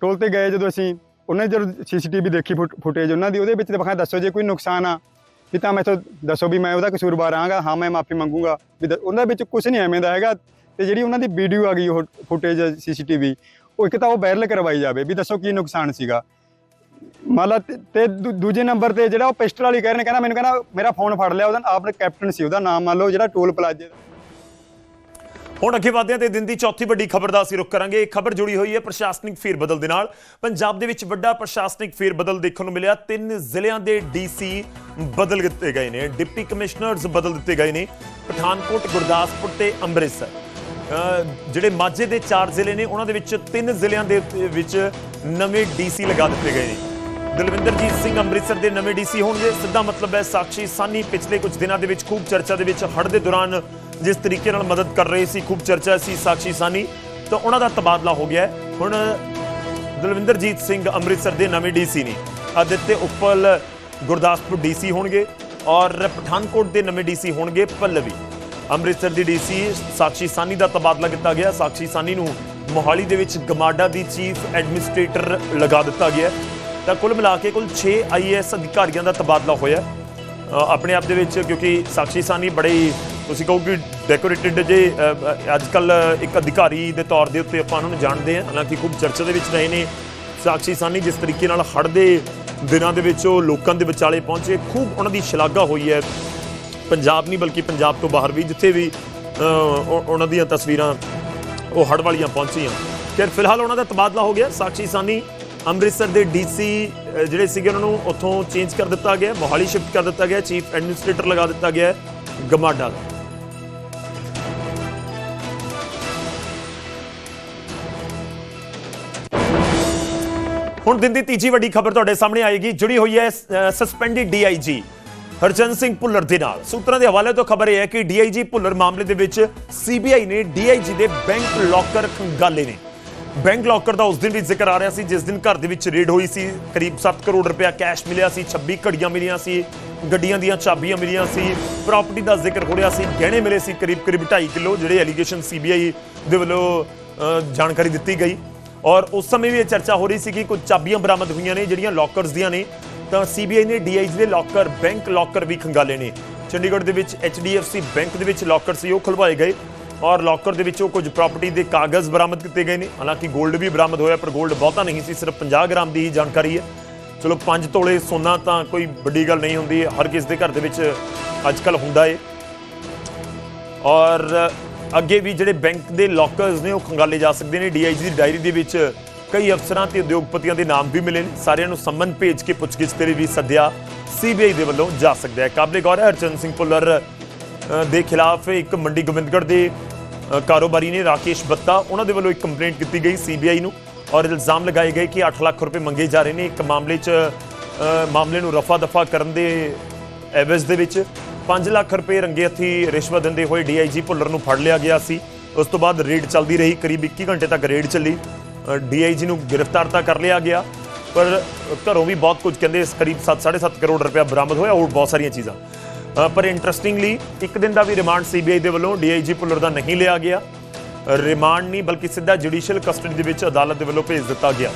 ਟੋਲ ਤੇ ਗਏ ਜਦੋਂ ਅਸੀਂ, ਉਹਨੇ ਜਦੋਂ ਸੀਸੀਟੀਵੀ ਦੇਖੀ ਫੁਟੇਜ ਉਹਨਾਂ ਦੀ, ਉਹਦੇ ਵਿੱਚ ਦਿਖਾਇਆ ਦੱਸੋ ਜੇ ਕੋਈ ਨੁਕਸਾਨ ਆ, ਵੀ ਤਾਂ ਮੈਥੋਂ ਦੱਸੋ ਵੀ ਮੈਂ ਉਹਦਾ ਕਸੂਰਵਾਰ ਆਂਗਾ ਹਾਂ, ਮੈਂ ਮਾਫੀ ਮੰਗੂਗਾ। ਵੀ ਉਹਨਾਂ ਵਿੱਚ ਕੁਝ ਨਹੀਂ ਐਵੇਂ ਦਾ ਹੈਗਾ ਤੇ ਜਿਹੜੀ ਉਹਨਾਂ ਦੀ ਵੀਡੀਓ ਆ ਗਈ ਉਹ ਫੁਟੇਜ ਸੀਸੀਟੀਵੀ, ਉਹ ਇੱਕ ਤਾਂ ਉਹ ਵਾਇਰਲ ਕਰਵਾਈ ਜਾਵੇ ਵੀ ਦੱਸੋ ਕੀ ਨੁਕਸਾਨ ਸੀਗਾ। ਮੰਨ ਲਾ ਤੇ- ਦੂ- ਦੂਜੇ ਨੰਬਰ ਤੇ ਜਿਹੜਾ ਉਹ ਪਿਸਟਲ ਵਾਲੀ ਕਹਿ ਰਹੇ ਨੇ, ਕਹਿੰਦਾ, ਮੈਨੂੰ ਕਹਿੰਦਾ, ਮੇਰਾ ਫੋਨ ਫੜ ਲਿਆ, ਉਹਦਾ, ਆਪ ਕੈਪਟਨ ਸੀ, ਉਹਦਾ ਨਾਮ ਮੰਨ ਲਓ ਜਿਹੜਾ ਟੋਲ ਪਲਾਜ਼ੇ ਦਾ ਹੁਣ ਅੱਗੇ ਵਧਦੇ ਹਾਂ ਤੇ ਦਿਨ ਦੀ ਚੌਥੀ ਵੱਡੀ ਖਬਰ ਦਾ ਅਸੀਂ ਰੁਕ ਕਰਾਂਗੇ। ਇਹ ਖਬਰ ਜੁੜੀ ਹੋਈ ਹੈ ਪ੍ਰਸ਼ਾਸਨਿਕ ਫੇਰ ਬਦਲ ਦੇ ਨਾਲ। ਪੰਜਾਬ ਦੇ ਵਿੱਚ ਵੱਡਾ ਪ੍ਰਸ਼ਾਸਨਿਕ ਫੇਰ ਬਦਲ ਦੇਖਣ ਨੂੰ ਮਿਲਿਆ। ਤਿੰਨ ਜ਼ਿਲ੍ਹਿਆਂ ਦੇ ਡੀਸੀ ਬਦਲ ਦਿੱਤੇ ਗਏ ਨੇ। ਡਿਪਟੀ ਕਮਿਸ਼ਨਰਸ ਬਦਲ ਦਿੱਤੇ ਗਏ ਨੇ। ਪਠਾਨਕੋਟ, ਗੁਰਦਾਸਪੁਰ ਤੇ ਅੰਮ੍ਰਿਤਸਰ। ਜਿਹੜੇ ਮਾਝੇ ਦੇ ਚਾਰ ਜ਼ਿਲ੍ਹੇ ਨੇ, ਉਹਨਾਂ ਦੇ ਵਿੱਚ ਤਿੰਨ ਜ਼ਿਲ੍ਹਿਆਂ ਦੇ ਵਿੱਚ ਨਵੇਂ ਡੀਸੀ ਲਗਾ ਦਿੱਤੇ ਗਏ ਨੇ। ਦਲਵਿੰਦਰਜੀਤ ਸਿੰਘ ਅੰਮ੍ਰਿਤਸਰ ਦੇ ਨਵੇਂ ਡੀਸੀ ਹੋਣਗੇ। ਸਿੱਧਾ ਮਤਲਬ ਹੈ, ਸਾਕਸ਼ੀ ਸਾਨੀ ਪਿਛਲੇ ਕੁਝ ਦਿਨਾਂ ਦੇ ਵਿੱਚ ਖੂਬ ਚਰਚਾ ਦੇ ਵਿੱਚ ਹੜ੍ਹ ਦੇ ਦੌਰਾਨ ਜਿਸ ਤਰੀਕੇ ਨਾਲ ਮਦਦ ਕਰ ਰਹੇ ਸੀ, ਖੂਬ ਚਰਚਾ ਸੀ ਸਾਕਸ਼ੀ ਸਾਨੀ, ਤਾਂ ਉਹਨਾਂ ਦਾ ਤਬਾਦਲਾ ਹੋ ਗਿਆ ਹੁਣ ਦਲਵਿੰਦਰਜੀਤ ਸਿੰਘ ਅੰਮ੍ਰਿਤਸਰ ਦੇ ਨਵੇਂ ਡੀਸੀ ਨੇ ਆਦਿਤਯ ਉੱਪਲ ਗੁਰਦਾਸਪੁਰ ਡੀਸੀ ਹੋਣਗੇ ਔਰ ਪਠਾਨਕੋਟ ਦੇ ਨਵੇਂ ਡੀਸੀ ਹੋਣਗੇ ਪੱਲਵੀ। ਅੰਮ੍ਰਿਤਸਰ ਦੀ ਡੀਸੀ ਸਾਕਸ਼ੀ ਸਾਨੀ ਦਾ ਤਬਾਦਲਾ ਕੀਤਾ ਗਿਆ। ਸਾਕਸ਼ੀ ਸਾਨੀ ਨੂੰ ਮੋਹਾਲੀ ਦੇ ਵਿੱਚ ਗਮਾਡਾ ਦੀ ਚੀਫ ਐਡਮਿਨਿਸਟ੍ਰੇਟਰ ਲਗਾ ਦਿੱਤਾ ਗਿਆ ਤਾਂ ਕੁੱਲ ਮਿਲਾ ਕੇ ਕੁੱਲ 6 ਆਈਏਐਸ ਅਧਿਕਾਰੀਆਂ ਦਾ ਤਬਾਦਲਾ ਹੋਇਆ ਆਪਣੇ ਆਪ ਦੇ ਵਿੱਚ ਕਿਉਂਕਿ ਸਾਕਸ਼ੀ ਸਾਨੀ ਬੜੇ ਤੁਸੀਂ ਕਹੋ ਕਿ ਡੈਕੋਰੇਟਿਡ ਜੇ ਅੱਜ ਕੱਲ ਇੱਕ ਅਧਿਕਾਰੀ ਦੇ ਤੌਰ ਦੇ ਉੱਤੇ ਆਪਾਂ ਉਹਨਾਂ ਨੂੰ ਜਾਣਦੇ ਹਾਂ। ਹਾਲਾਂਕਿ ਖੂਬ ਚਰਚਾ ਦੇ ਵਿੱਚ ਰਹੇ ਨੇ। ਸਾਕਸ਼ੀ ਸਾਨੀ ਜਿਸ ਤਰੀਕੇ ਨਾਲ ਹੜ੍ਹ ਦੇ ਦਿਨਾਂ ਦੇ ਵਿੱਚ ਉਹ ਲੋਕਾਂ ਦੇ ਵਿਚਾਲੇ ਪਹੁੰਚੇ, ਖੂਬ ਉਹਨਾਂ ਦੀ ਸ਼ਲਾਘਾ ਹੋਈ ਹੈ। ਪੰਜਾਬ ਨਹੀਂ, ਬਲਕਿ ਪੰਜਾਬ ਤੋਂ ਬਾਹਰ ਵੀ ਜਿੱਥੇ ਵੀ ਉਹਨਾਂ ਦੀਆਂ ਤਸਵੀਰਾਂ ਉਹ ਹੜ੍ਹ ਵਾਲੀਆਂ ਪਹੁੰਚੀਆਂ। ਫਿਰ ਫਿਲਹਾਲ ਉਹਨਾਂ ਦਾ ਤਬਾਦਲਾ ਹੋ ਗਿਆ। ਸਾਕਸ਼ੀ ਸਾਨੀ ਅੰਮ੍ਰਿਤਸਰ ਦੇ ਡੀਸੀ ਜਿਹੜੇ ਸੀਗੇ ਉਹਨਾਂ ਨੂੰ ਉੱਥੋਂ ਚੇਂਜ ਕਰ ਦਿੱਤਾ ਗਿਆ। ਮੋਹਾਲੀ ਸ਼ਿਫਟ ਕਰ ਦਿੱਤਾ ਗਿਆ। ਚੀਫ ਐਡਮਿਨਿਸਟ੍ਰੇਟਰ ਲਗਾ ਦਿੱਤਾ ਗਿਆ। ਗਮਾਡਾ ਦਾ। ਹੁਣ ਦਿਨ ਦੀ ਤੀਜੀ ਵੱਡੀ ਖਬਰ ਤੁਹਾਡੇ ਸਾਹਮਣੇ ਆਏਗੀ, ਜੁੜੀ ਹੋਈ ਹੈ ਸਸਪੈਂਡਡ ਡੀਆਈਜੀ ਹਰਚੰਦ ਸਿੰਘ ਭੁੱਲਰ ਦੇ ਨਾਲ। ਸੂਤਰਾਂ ਦੇ ਹਵਾਲੇ ਤੋਂ ਖਬਰ ਇਹ ਹੈ ਕਿ ਡੀਆਈਜੀ ਭੁੱਲਰ ਮਾਮਲੇ ਦੇ ਵਿੱਚ ਸੀਬੀਆਈ ਨੇ ਡੀਆਈਜੀ ਦੇ ਬੈਂਕ ਲੋਕਰ ਖੰਗਾਲੇ ਨੇ। ਬੈਂਕ ਲੋਕਰ ਦਾ ਉਸ ਦਿਨ ਵੀ ਜ਼ਿਕਰ ਆ ਰਿਹਾ ਸੀ, ਜਿਸ ਦਿਨ ਘਰ ਦੇ ਵਿੱਚ ਰੇਡ ਹੋਈ ਸੀ। ਕਰੀਬ 7 ਕਰੋੜ ਰੁਪਇਆ ਕੈਸ਼ ਮਿਲਿਆ ਸੀ 26 ਘੜੀਆਂ ਮਿਲੀਆਂ ਸੀ, ਗੱਡੀਆਂ ਦੀਆਂ ਚਾਬੀਆਂ ਮਿਲੀਆਂ ਸੀ ਪ੍ਰਾਪਰਟੀ ਦਾ ਜ਼ਿਕਰ ਹੋ ਰਿਹਾ ਸੀ, ਗਹਿਣੇ ਮਿਲੇ ਸੀ ਕਰੀਬ ਕਰੀਬ 2.5 ਕਿਲੋ, ਜਿਹੜੇ ਐਲੀਗੇਸ਼ਨ ਸੀਬੀਆਈ ਦੇ ਵੱਲੋਂ ਜਾਣਕਾਰੀ ਦਿੱਤੀ ਗਈ। ਔਰ ਉਸ ਸਮੇਂ ਵੀ ਇਹ ਚਰਚਾ ਹੋ ਰਹੀ ਸੀ ਕਿ ਕੁਝ ਚਾਬੀਆਂ ਬਰਾਮਦ ਹੋਈਆਂ ਨੇ, ਜਿਹੜੀਆਂ ਲੋਕਰਸ ਦੀਆਂ ਨੇ। ਤਾਂ ਸੀਬੀਆਈ ਨੇ ਡੀਆਈਜੀ ਦੇ ਲੋਕਰ ਬੈਂਕ ਲੋਕਰ ਵੀ ਖੰਗਾਲੇ ਨੇ। ਚੰਡੀਗੜ੍ਹ ਦੇ ਵਿੱਚ ਐਚਡੀਐਫਸੀ ਬੈਂਕ ਦੇ ਵਿੱਚ ਲੋਕਰ ਸੀ, ਉਹ ਖੁਲਵਾਏ ਗਏ। ਔਰ ਲੋਕਰ ਦੇ ਵਿੱਚੋਂ ਕੁਝ ਪ੍ਰਾਪਰਟੀ ਦੇ ਕਾਗਜ਼ ਬਰਾਮਦ ਕੀਤੇ ਗਏ ਨੇ। ਹਾਲਾਂਕਿ 골ਡ ਵੀ ਬਰਾਮਦ ਹੋਇਆ, ਪਰ 골ਡ ਬਹੁਤਾ ਨਹੀਂ ਸੀ, ਸਿਰਫ 50 ਗ੍ਰਾਮ ਦੀ ਹੀ ਜਾਣਕਾਰੀ ਹੈ। ਚਲੋ 5 ਤੋਲੇ ਸੋਨਾ ਤਾਂ ਕੋਈ ਵੱਡੀ ਗੱਲ ਨਹੀਂ ਹੁੰਦੀ, ਹਰ ਕਿਸ ਦੇ ਘਰ ਦੇ ਵਿੱਚ ਅੱਜ ਕੱਲ ਹੁੰਦਾ ਏ। ਔਰ ਅੱਗੇ ਵੀ ਜਿਹੜੇ ਬੈਂਕ ਦੇ ਲੋਕਰਸ ਨੇ, ਉਹ ਖੰਗਾਲੇ ਜਾ ਸਕਦੇ ਨੇ। ਡੀਆਈਜੀ ਦੀ ਡਾਇਰੀ ਦੇ ਵਿੱਚ ਕਈ ਅਫਸਰਾਂ ਤੇ ਉਦਯੋਗਪਤੀਆਂ ਦੇ ਨਾਮ ਵੀ ਮਿਲੇ ਨੇ। ਸਾਰਿਆਂ ਨੂੰ ਸੰਮਨ ਭੇਜ ਕੇ ਪੁੱਛਗਿੱਛ ਤੇ ਵੀ ਸੱਦਿਆ ਸੀਬੀਆਈ ਦੇ ਵੱਲੋਂ ਜਾ ਸਕਦਾ ਹੈ। ਕਾਬਲੇ ਗੌਰ ਹੈ, ਹਰਚੰਦ ਸਿੰਘ ਭੁੱਲਰ ਦੇ ਖਿਲਾਫ ਇੱਕ ਮੰਡੀ ਗੋਬਿੰਦਗੜ੍ਹ ਦੇ ਕਾਰੋਬਾਰੀ ਨੇ ਰਾਕੇਸ਼ ਬੱਤਾ, ਉਹਨਾਂ ਦੇ ਵੱਲੋਂ ਇੱਕ ਕੰਪਲੇਂਟ ਕੀਤੀ ਗਈ ਸੀਬੀਆਈ ਨੂੰ ਔਰ ਇਲਜ਼ਾਮ ਲਗਾਏ ਗਏ ਕਿ 8 ਲੱਖ ਰੁਪਏ ਮੰਗੇ ਜਾ ਰਹੇ ਨੇ। ਇੱਕ ਮਾਮਲੇ 'ਚ ਮਾਮਲੇ ਨੂੰ ਰਫਾ ਦਫਾ ਕਰਨ ਦੇ ਐਵਜ਼ ਦੇ ਵਿੱਚ 5 ਲੱਖ ਰੁਪਏ ਰੰਗੇ ਹੱਥੀ ਰਿਸ਼ਵਤ ਦਿੰਦੇ ਹੋਏ ਡੀਆਈਜੀ ਭੁੱਲਰ ਨੂੰ ਫੜ ਲਿਆ ਗਿਆ ਸੀ। ਉਸ ਤੋਂ ਬਾਅਦ ਰੇਡ ਚੱਲਦੀ ਰਹੀ, ਕਰੀਬ 21 ਘੰਟੇ ਤੱਕ ਰੇਡ ਚੱਲੀ। ਡੀਆਈਜੀ ਨੂੰ ਗ੍ਰਿਫਤਾਰ ਤਾਂ ਕਰ ਲਿਆ ਗਿਆ, ਪਰ ਘਰੋਂ ਵੀ ਬਹੁਤ ਕੁਝ ਕਹਿੰਦੇ ਇਸ ਕਰੀਬ 7.5 ਕਰੋੜ ਰੁਪਏ ਬਰਾਮਦ ਹੋਇਆ, ਹੋਰ ਬਹੁਤ ਸਾਰੀਆਂ ਚੀਜ਼ਾਂ। ਪਰ ਇੰਟਰਸਟਿੰਗਲੀ ਇੱਕ ਦਿਨ ਦਾ ਵੀ ਰਿਮਾਂਡ ਸੀਬੀਆਈ ਦੇ ਵੱਲੋਂ ਡੀਆਈਜੀ ਭੁੱਲਰ ਦਾ ਨਹੀਂ ਲਿਆ ਗਿਆ। ਰਿਮਾਂਡ ਨਹੀਂ, ਬਲਕਿ ਸਿੱਧਾ ਜੁਡੀਸ਼ੀਅਲ ਕਸਟਡੀ ਦੇ ਵਿੱਚ ਅਦਾਲਤ ਦੇ ਵੱਲੋਂ ਭੇਜ ਦਿੱਤਾ ਗਿਆ।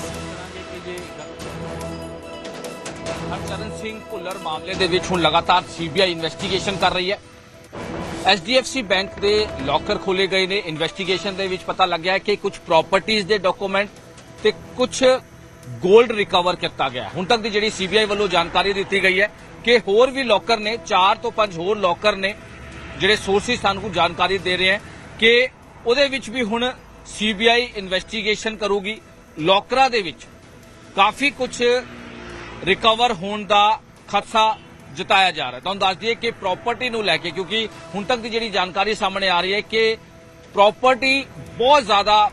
ਹਰਚਰਨ ਸਿੰਘ ਭੁੱਲਰ ਮਾਮਲੇ ਦੇ ਵਿੱਚ ਹੁਣ ਲਗਾਤਾਰ ਸੀਬੀਆਈ ਇਨਵੈਸਟੀਗੇਸ਼ਨ ਕਰ ਰਹੀ ਹੈ। ਐਸਡੀਐਫਸੀ ਬੈਂਕ ਦੇ ਲੋਕਰ ਖੋਲੇ ਗਏ ਨੇ। ਇਨਵੈਸਟੀਗੇਸ਼ਨ ਦੇ ਵਿੱਚ ਪਤਾ ਲੱਗਿਆ ਕਿ ਕੁਝ ਪ੍ਰਾਪਰਟੀਆਂ ਦੇ ਡਾਕੂਮੈਂਟ ਤੇ ਕੁਝ 골ਡ ਰਿਕਵਰ ਕੀਤਾ ਗਿਆ ਹੁਣ ਤੱਕ ਦੀ ਜਿਹੜੀ ਸੀਬੀਆਈ ਵੱਲੋਂ ਜਾਣਕਾਰੀ ਦਿੱਤੀ ਗਈ ਹੈ ਕਿ ਹੋਰ ਵੀ ਲੋਕਰ ਨੇ 4 ਤੋਂ 5 ਹੋਰ ਲੋਕਰ ਨੇ, ਜਿਹੜੇ ਸੋਰਸਿਸ ਸਾਨੂੰ ਜਾਣਕਾਰੀ ਦੇ ਰਹੇ ਹਨ ਕਿ ਉਹਦੇ ਵਿੱਚ ਵੀ ਹੁਣ ਸੀਬੀਆਈ ਇਨਵੈਸਟੀਗੇਸ਼ਨ ਕਰੂਗੀ। ਲੋਕਰਾਂ ਦੇ ਵਿੱਚ ਕਾਫੀ ਕੁਝ ਰਿਕਵਰ ਹੋਣ ਦਾ ਖਦਸ਼ਾ ਜਤਾਇਆ ਜਾ ਰਿਹਾ। ਤੁਹਾਨੂੰ ਦੱਸ ਦਈਏ ਕਿ ਪ੍ਰਾਪਰਟੀ ਨੂੰ ਲੈ ਕੇ, ਕਿਉਂਕਿ ਹੁਣ ਤੱਕ ਦੀ ਜਿਹੜੀ ਜਾਣਕਾਰੀ ਸਾਹਮਣੇ ਆ ਰਹੀ ਹੈ ਕਿ ਪ੍ਰਾਪਰਟੀ ਬਹੁਤ ਜ਼ਿਆਦਾ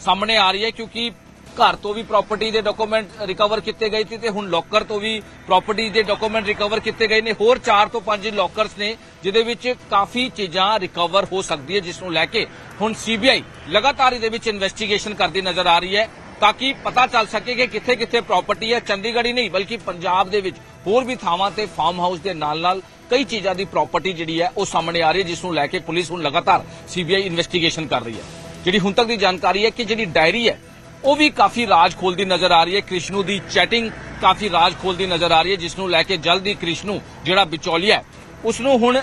ਸਾਹਮਣੇ ਆ ਰਹੀ ਹੈ, ਕਿਉਂਕਿ ਘਰ ਤੋਂ ਵੀ ਪ੍ਰਾਪਰਟੀ ਦੇ ਡਾਕੂਮੈਂਟ ਰਿਕਵਰ ਕੀਤੇ ਗਏ ਸੀ ਤੇ ਹੁਣ ਲੋਕਰ ਤੋਂ ਵੀ ਪ੍ਰਾਪਰਟੀ ਦੇ ਡਾਕੂਮੈਂਟ ਰਿਕਵਰ ਕੀਤੇ ਗਏ ਨੇ। ਹੋਰ 4 ਤੋਂ 5 ਲੋਕਰਸ ਨੇ, ਜਿਹਦੇ ਵਿੱਚ ਕਾਫੀ ਚੀਜ਼ਾਂ ਰਿਕਵਰ ਹੋ ਸਕਦੀ ਹੈ ਜਿਸ ਨੂੰ ਲੈ ਕੇ ਹੁਣ ਸੀਬੀਆਈ ਲਗਾਤਾਰ ਇਹਦੇ ਵਿੱਚ ਇਨਵੈਸਟੀਗੇਸ਼ਨ ਕਰਦੀ ਨਜ਼ਰ ਆ ਰਹੀ ਹੈ। ਤਾਂ ਕਿ ਪਤਾ ਚੱਲ ਸਕੇ ਕਿ ਕਿੱਥੇ ਕਿੱਥੇ ਪ੍ਰਾਪਰਟੀ ਹੈ। ਚੰਡੀਗੜ੍ਹ ਹੀ ਨਹੀਂ, ਬਲਕਿ ਪੰਜਾਬ ਦੇ ਵਿੱਚ ਹੋਰ ਵੀ ਥਾਵਾਂ ਤੇ ਫਾਰਮ ਹਾਊਸ ਦੇ ਨਾਲ-ਨਾਲ ਕਈ ਚੀਜ਼ਾਂ ਦੀ ਪ੍ਰਾਪਰਟੀ ਜਿਹੜੀ ਹੈ, ਉਹ ਸਾਹਮਣੇ ਆ ਰਹੀ ਜਿਸ ਨੂੰ ਲੈ ਕੇ ਪੁਲਿਸ ਹੁਣ ਲਗਾਤਾਰ ਸੀਬੀਆਈ ਇਨਵੈਸਟੀਗੇਸ਼ਨ ਕਰ ਰਹੀ ਹੈ। ਜਿਹੜੀ ਹੁਣ ਤੱਕ ਦੀ ਜਾਣਕਾਰੀ ਹੈ ਕਿ ਜਿਹੜੀ ਡਾਇਰੀ ਹੈ, ਉਹ ਵੀ ਕਾਫੀ ਰਾਜ ਖੋਲਦੀ ਨਜ਼ਰ ਆ ਰਹੀ ਹੈ। ਕ੍ਰਿਸ਼ਨੂ ਦੀ ਚੈਟਿੰਗ ਕਾਫੀ ਰਾਜ ਖੋਲਦੀ ਨਜ਼ਰ ਆ ਰਹੀ ਹੈ ਜਿਸ ਨੂੰ ਲੈ ਕੇ ਜਲਦੀ ਕ੍ਰਿਸ਼ਨੂ, ਜਿਹੜਾ ਵਿਚੋਲੀਆ ਹੈ ਉਸ ਨੂੰ ਹੁਣ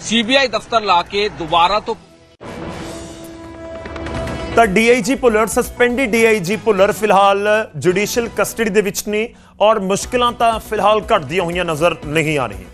ਸੀਬੀਆਈ ਦਫ਼ਤਰ ਲਾ ਕੇ ਦੁਬਾਰਾ ਤੋਂ ਤਾਂ DIG Bhullar suspended DIG Bhullar ਫਿਲਹਾਲ ਜੁਡੀਸ਼ੀਅਲ ਕਸਟਡੀ ਦੇ ਵਿੱਚ ਨੇ ਔਰ ਮੁਸ਼ਕਲਾਂ ਤਾਂ ਫਿਲਹਾਲ ਘਟਦੀਆਂ ਹੋਈਆਂ ਨਜ਼ਰ ਨਹੀਂ ਆ ਰਹੀਆਂ।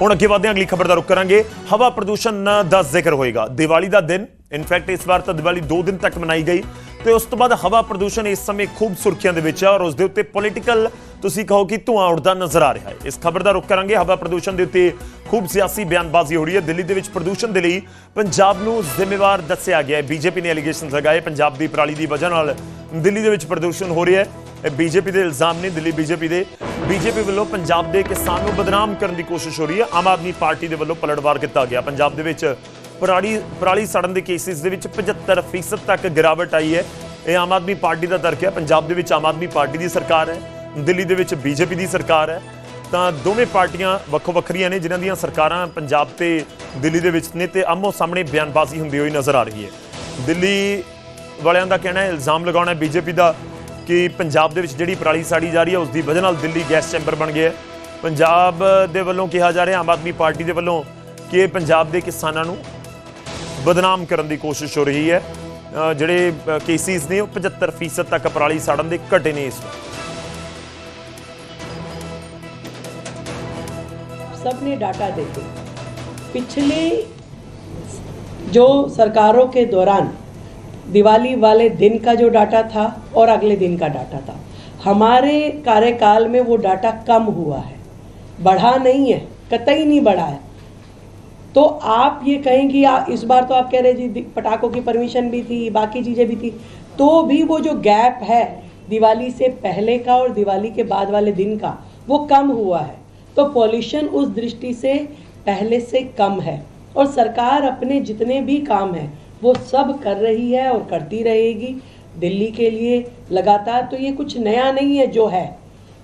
ਹੁਣ ਅੱਗੇ ਵਧਦੇ ਹਾਂ, ਅਗਲੀ ਖਬਰ ਦਾ ਰੁਕ ਕਰਾਂਗੇ। ਹਵਾ ਪ੍ਰਦੂਸ਼ਣ ਦਾ ਜ਼ਿਕਰ ਹੋਏਗਾ। ਦੀਵਾਲੀ ਦਾ ਦਿਨ ਇਨਫੈਕਟ ਇਸ ਵਾਰ ਤਾਂ ਦੀਵਾਲੀ 2 ਦਿਨ ਤੱਕ ਮਨਾਈ ਗਈ। ਤੇ ਉਸ ਤੋਂ ਬਾਅਦ ਹਵਾ ਪ੍ਰਦੂਸ਼ਣ ਇਸ ਸਮੇਂ ਖੂਬ ਸੁਰਖੀਆਂ ਦੇ ਵਿੱਚ ਹੈ ਔਰ ਉਸ ਦੇ ਉੱਤੇ ਪੋਲੀਟੀਕਲ ਤੁਸੀਂ ਕਹੋ ਕਿ ਧੂਆਂ ਉੱਡਦਾ ਨਜ਼ਰ ਆ ਰਿਹਾ ਹੈ। ਇਸ ਖਬਰ ਦਾ ਰੁਖ ਕਰਾਂਗੇ। ਹਵਾ ਪ੍ਰਦੂਸ਼ਣ ਦੇ ਉੱਤੇ ਖੂਬ ਸਿਆਸੀ ਬਿਆਨਬਾਜ਼ੀ ਹੋ ਰਹੀ ਹੈ। ਦਿੱਲੀ ਦੇ ਵਿੱਚ ਪ੍ਰਦੂਸ਼ਣ ਦੇ ਲਈ ਪੰਜਾਬ ਨੂੰ ਜ਼ਿੰਮੇਵਾਰ ਦੱਸਿਆ ਗਿਆ ਹੈ। ਬੀਜੇਪੀ ਨੇ ਐਲੀਗੇਸ਼ਨਸ ਲਗਾਏ। ਪੰਜਾਬ ਦੀ ਪਰਾਲੀ ਦੀ ਵਜ੍ਹਾ ਨਾਲ ਦਿੱਲੀ ਦੇ ਵਿੱਚ ਪ੍ਰਦੂਸ਼ਣ ਹੋ ਰਿਹਾ ਹੈ। ਇਹ ਬੀਜੇਪੀ ਦੇ ਇਲਜ਼ਾਮ ਨੇ ਦਿੱਲੀ ਬੀਜੇਪੀ ਦੇ। ਬੀਜੇਪੀ ਵੱਲੋਂ ਪੰਜਾਬ ਦੇ ਕਿਸਾਨ ਨੂੰ ਬਦਨਾਮ ਕਰਨ ਦੀ ਕੋਸ਼ਿਸ਼ ਹੋ ਰਹੀ ਹੈ। ਆਮ ਆਦਮੀ ਪਾਰਟੀ ਦੇ ਵੱਲੋਂ ਪਲਟਵਾਰ ਕੀਤਾ ਗਿਆ। ਪੰਜਾਬ ਦੇ ਵਿੱਚ ਪਰਾਲੀ ਪਰਾਲੀ ਸੜਨ ਦੇ ਕੇਸਿਸ ਦੇ ਵਿੱਚ 75% ਤੱਕ ਗਿਰਾਵਟ ਆਈ ਹੈ। ਇਹ ਆਮ ਆਦਮੀ ਪਾਰਟੀ ਦਾ ਤਰਕ ਹੈ। ਪੰਜਾਬ ਦੇ ਵਿੱਚ ਆਮ ਆਦਮੀ ਪਾਰਟੀ ਦੀ ਸਰਕਾਰ ਹੈ। ਦਿੱਲੀ ਦੇ ਵਿੱਚ ਬੀਜੇਪੀ ਦੀ ਸਰਕਾਰ ਹੈ। ਤਾਂ ਦੋਵੇਂ ਪਾਰਟੀਆਂ ਵੱਖੋ ਵੱਖਰੀਆਂ ਨੇ, ਜਿਨ੍ਹਾਂ ਦੀਆਂ ਸਰਕਾਰਾਂ ਪੰਜਾਬ ਤੇ ਦਿੱਲੀ ਦੇ ਵਿੱਚ ਨੇ ਤੇ ਆਮੋ ਸਾਹਮਣੇ ਬਿਆਨਬਾਜ਼ੀ ਹੁੰਦੀ ਹੋਈ ਨਜ਼ਰ ਆ ਰਹੀ ਹੈ। ਦਿੱਲੀ ਵਾਲਿਆਂ ਦਾ ਕਹਿਣਾ ਹੈ, ਇਲਜ਼ਾਮ ਲਗਾਉਣਾ ਹੈ ਬੀਜੇਪੀ ਦਾ ਕਿ ਪੰਜਾਬ ਦੇ ਵਿੱਚ ਜਿਹੜੀ ਪਰਾਲੀ ਸਾੜੀ ਜਾ ਰਹੀ ਹੈ ਉਸ ਦੀ ਵਜ੍ਹਾ ਨਾਲ ਦਿੱਲੀ ਗੈਸ ਚੈਂਬਰ ਬਣ ਗਿਆ ਹੈ। ਪੰਜਾਬ ਦੇ ਵੱਲੋਂ ਕਿਹਾ ਜਾ ਰਿਹਾ, ਆਮ ਆਦਮੀ ਪਾਰਟੀ ਦੇ ਵੱਲੋਂ ਕਿ ਪੰਜਾਬ ਦੇ ਕਿਸਾਨਾਂ ਨੂੰ ਬਦਨਾਮ ਕਰਨ ਦੀ ਕੋਸ਼ਿਸ਼ ਹੋ ਰਹੀ ਹੈ ਅ, ਜਿਹੜੇ ਕੇਸਿਸ ਨੇ ਉਹ 75% ਤੱਕ ਪਰਾਲੀ ਸਾੜਨ ਦੇ ਘਟੇ ਨੇ ਇਸ ਵਾਰ सबने डाटा देखे पिछले जो सरकारों के दौरान दिवाली वाले दिन का जो डाटा था और अगले दिन का डाटा था हमारे कार्यकाल में वो डाटा कम हुआ है बढ़ा नहीं है कतई नहीं बढ़ा है तो आप ये कहें कि आ, इस बार तो आप कह रहे जी पटाखों की परमिशन भी थी बाकी चीज़ें भी थी। तो भी वो जो गैप है दिवाली से पहले का और दिवाली के बाद वाले दिन का वो कम हुआ है। तो पॉल्यूशन उस दृष्टि से पहले से कम है और सरकार अपने जितने भी काम हैं वो सब कर रही है और करती रहेगी। दिल्ली के लिए लगातार तो ये कुछ नया नहीं है जो है।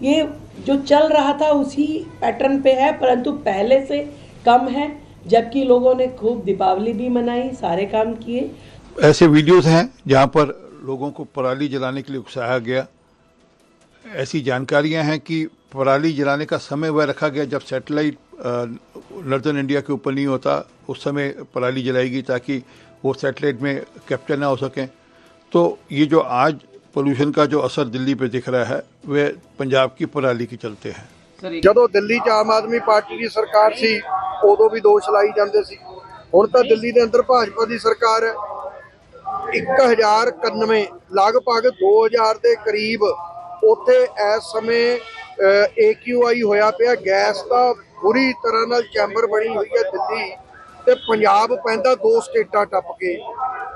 ये जो चल रहा था उसी पैटर्न पे है परंतु पहले से कम है। जबकि लोगों ने खूब दीपावली भी मनाई सारे काम किए ऐसे वीडियोस हैं जहां पर लोगों को पराली जलाने के लिए उकसाया गया ऐसी जानकारियां हैं कि पराली जलाने का समय वह रखा गया जब सैटेलाइट नॉर्दर्न इंडिया के ऊपर नहीं होता उस समय पराली जलाएगी ताकि वो सैटेलाइट में कैप्चर ना हो सकें तो ये जो आज पोल्यूशन का जो असर दिल्ली पे दिख रहा है वह पंजाब की पराली के चलते हैं ਜਦੋਂ ਦਿੱਲੀ 'ਚ ਆਮ ਆਦਮੀ ਪਾਰਟੀ ਦੀ ਸਰਕਾਰ ਸੀ ਉਦੋਂ ਵੀ ਦੋਸ਼ ਲਾਈ ਜਾਂਦੇ ਸੀ। ਹੁਣ ਤਾਂ ਦਿੱਲੀ ਦੇ ਅੰਦਰ ਭਾਜਪਾ ਦੀ ਸਰਕਾਰ ਹੈ। 1091 ਲਗਭਗ 2000 ਦੇ ਕਰੀਬ ਉੱਥੇ ਇਸ ਸਮੇਂ ਏਕਿਊਆਈ ਹੋਇਆ ਪਿਆ। ਗੈਸ ਦਾ ਬੁਰੀ ਤਰ੍ਹਾਂ ਨਾਲ ਚੈਂਬਰ ਬਣੀ ਹੋਈ ਹੈ ਦਿੱਲੀ ਤੇ ਪੰਜਾਬ ਪੈਂਦਾ ਦੋ ਸਟੇਟਾਂ ਟੱਪ ਕੇ।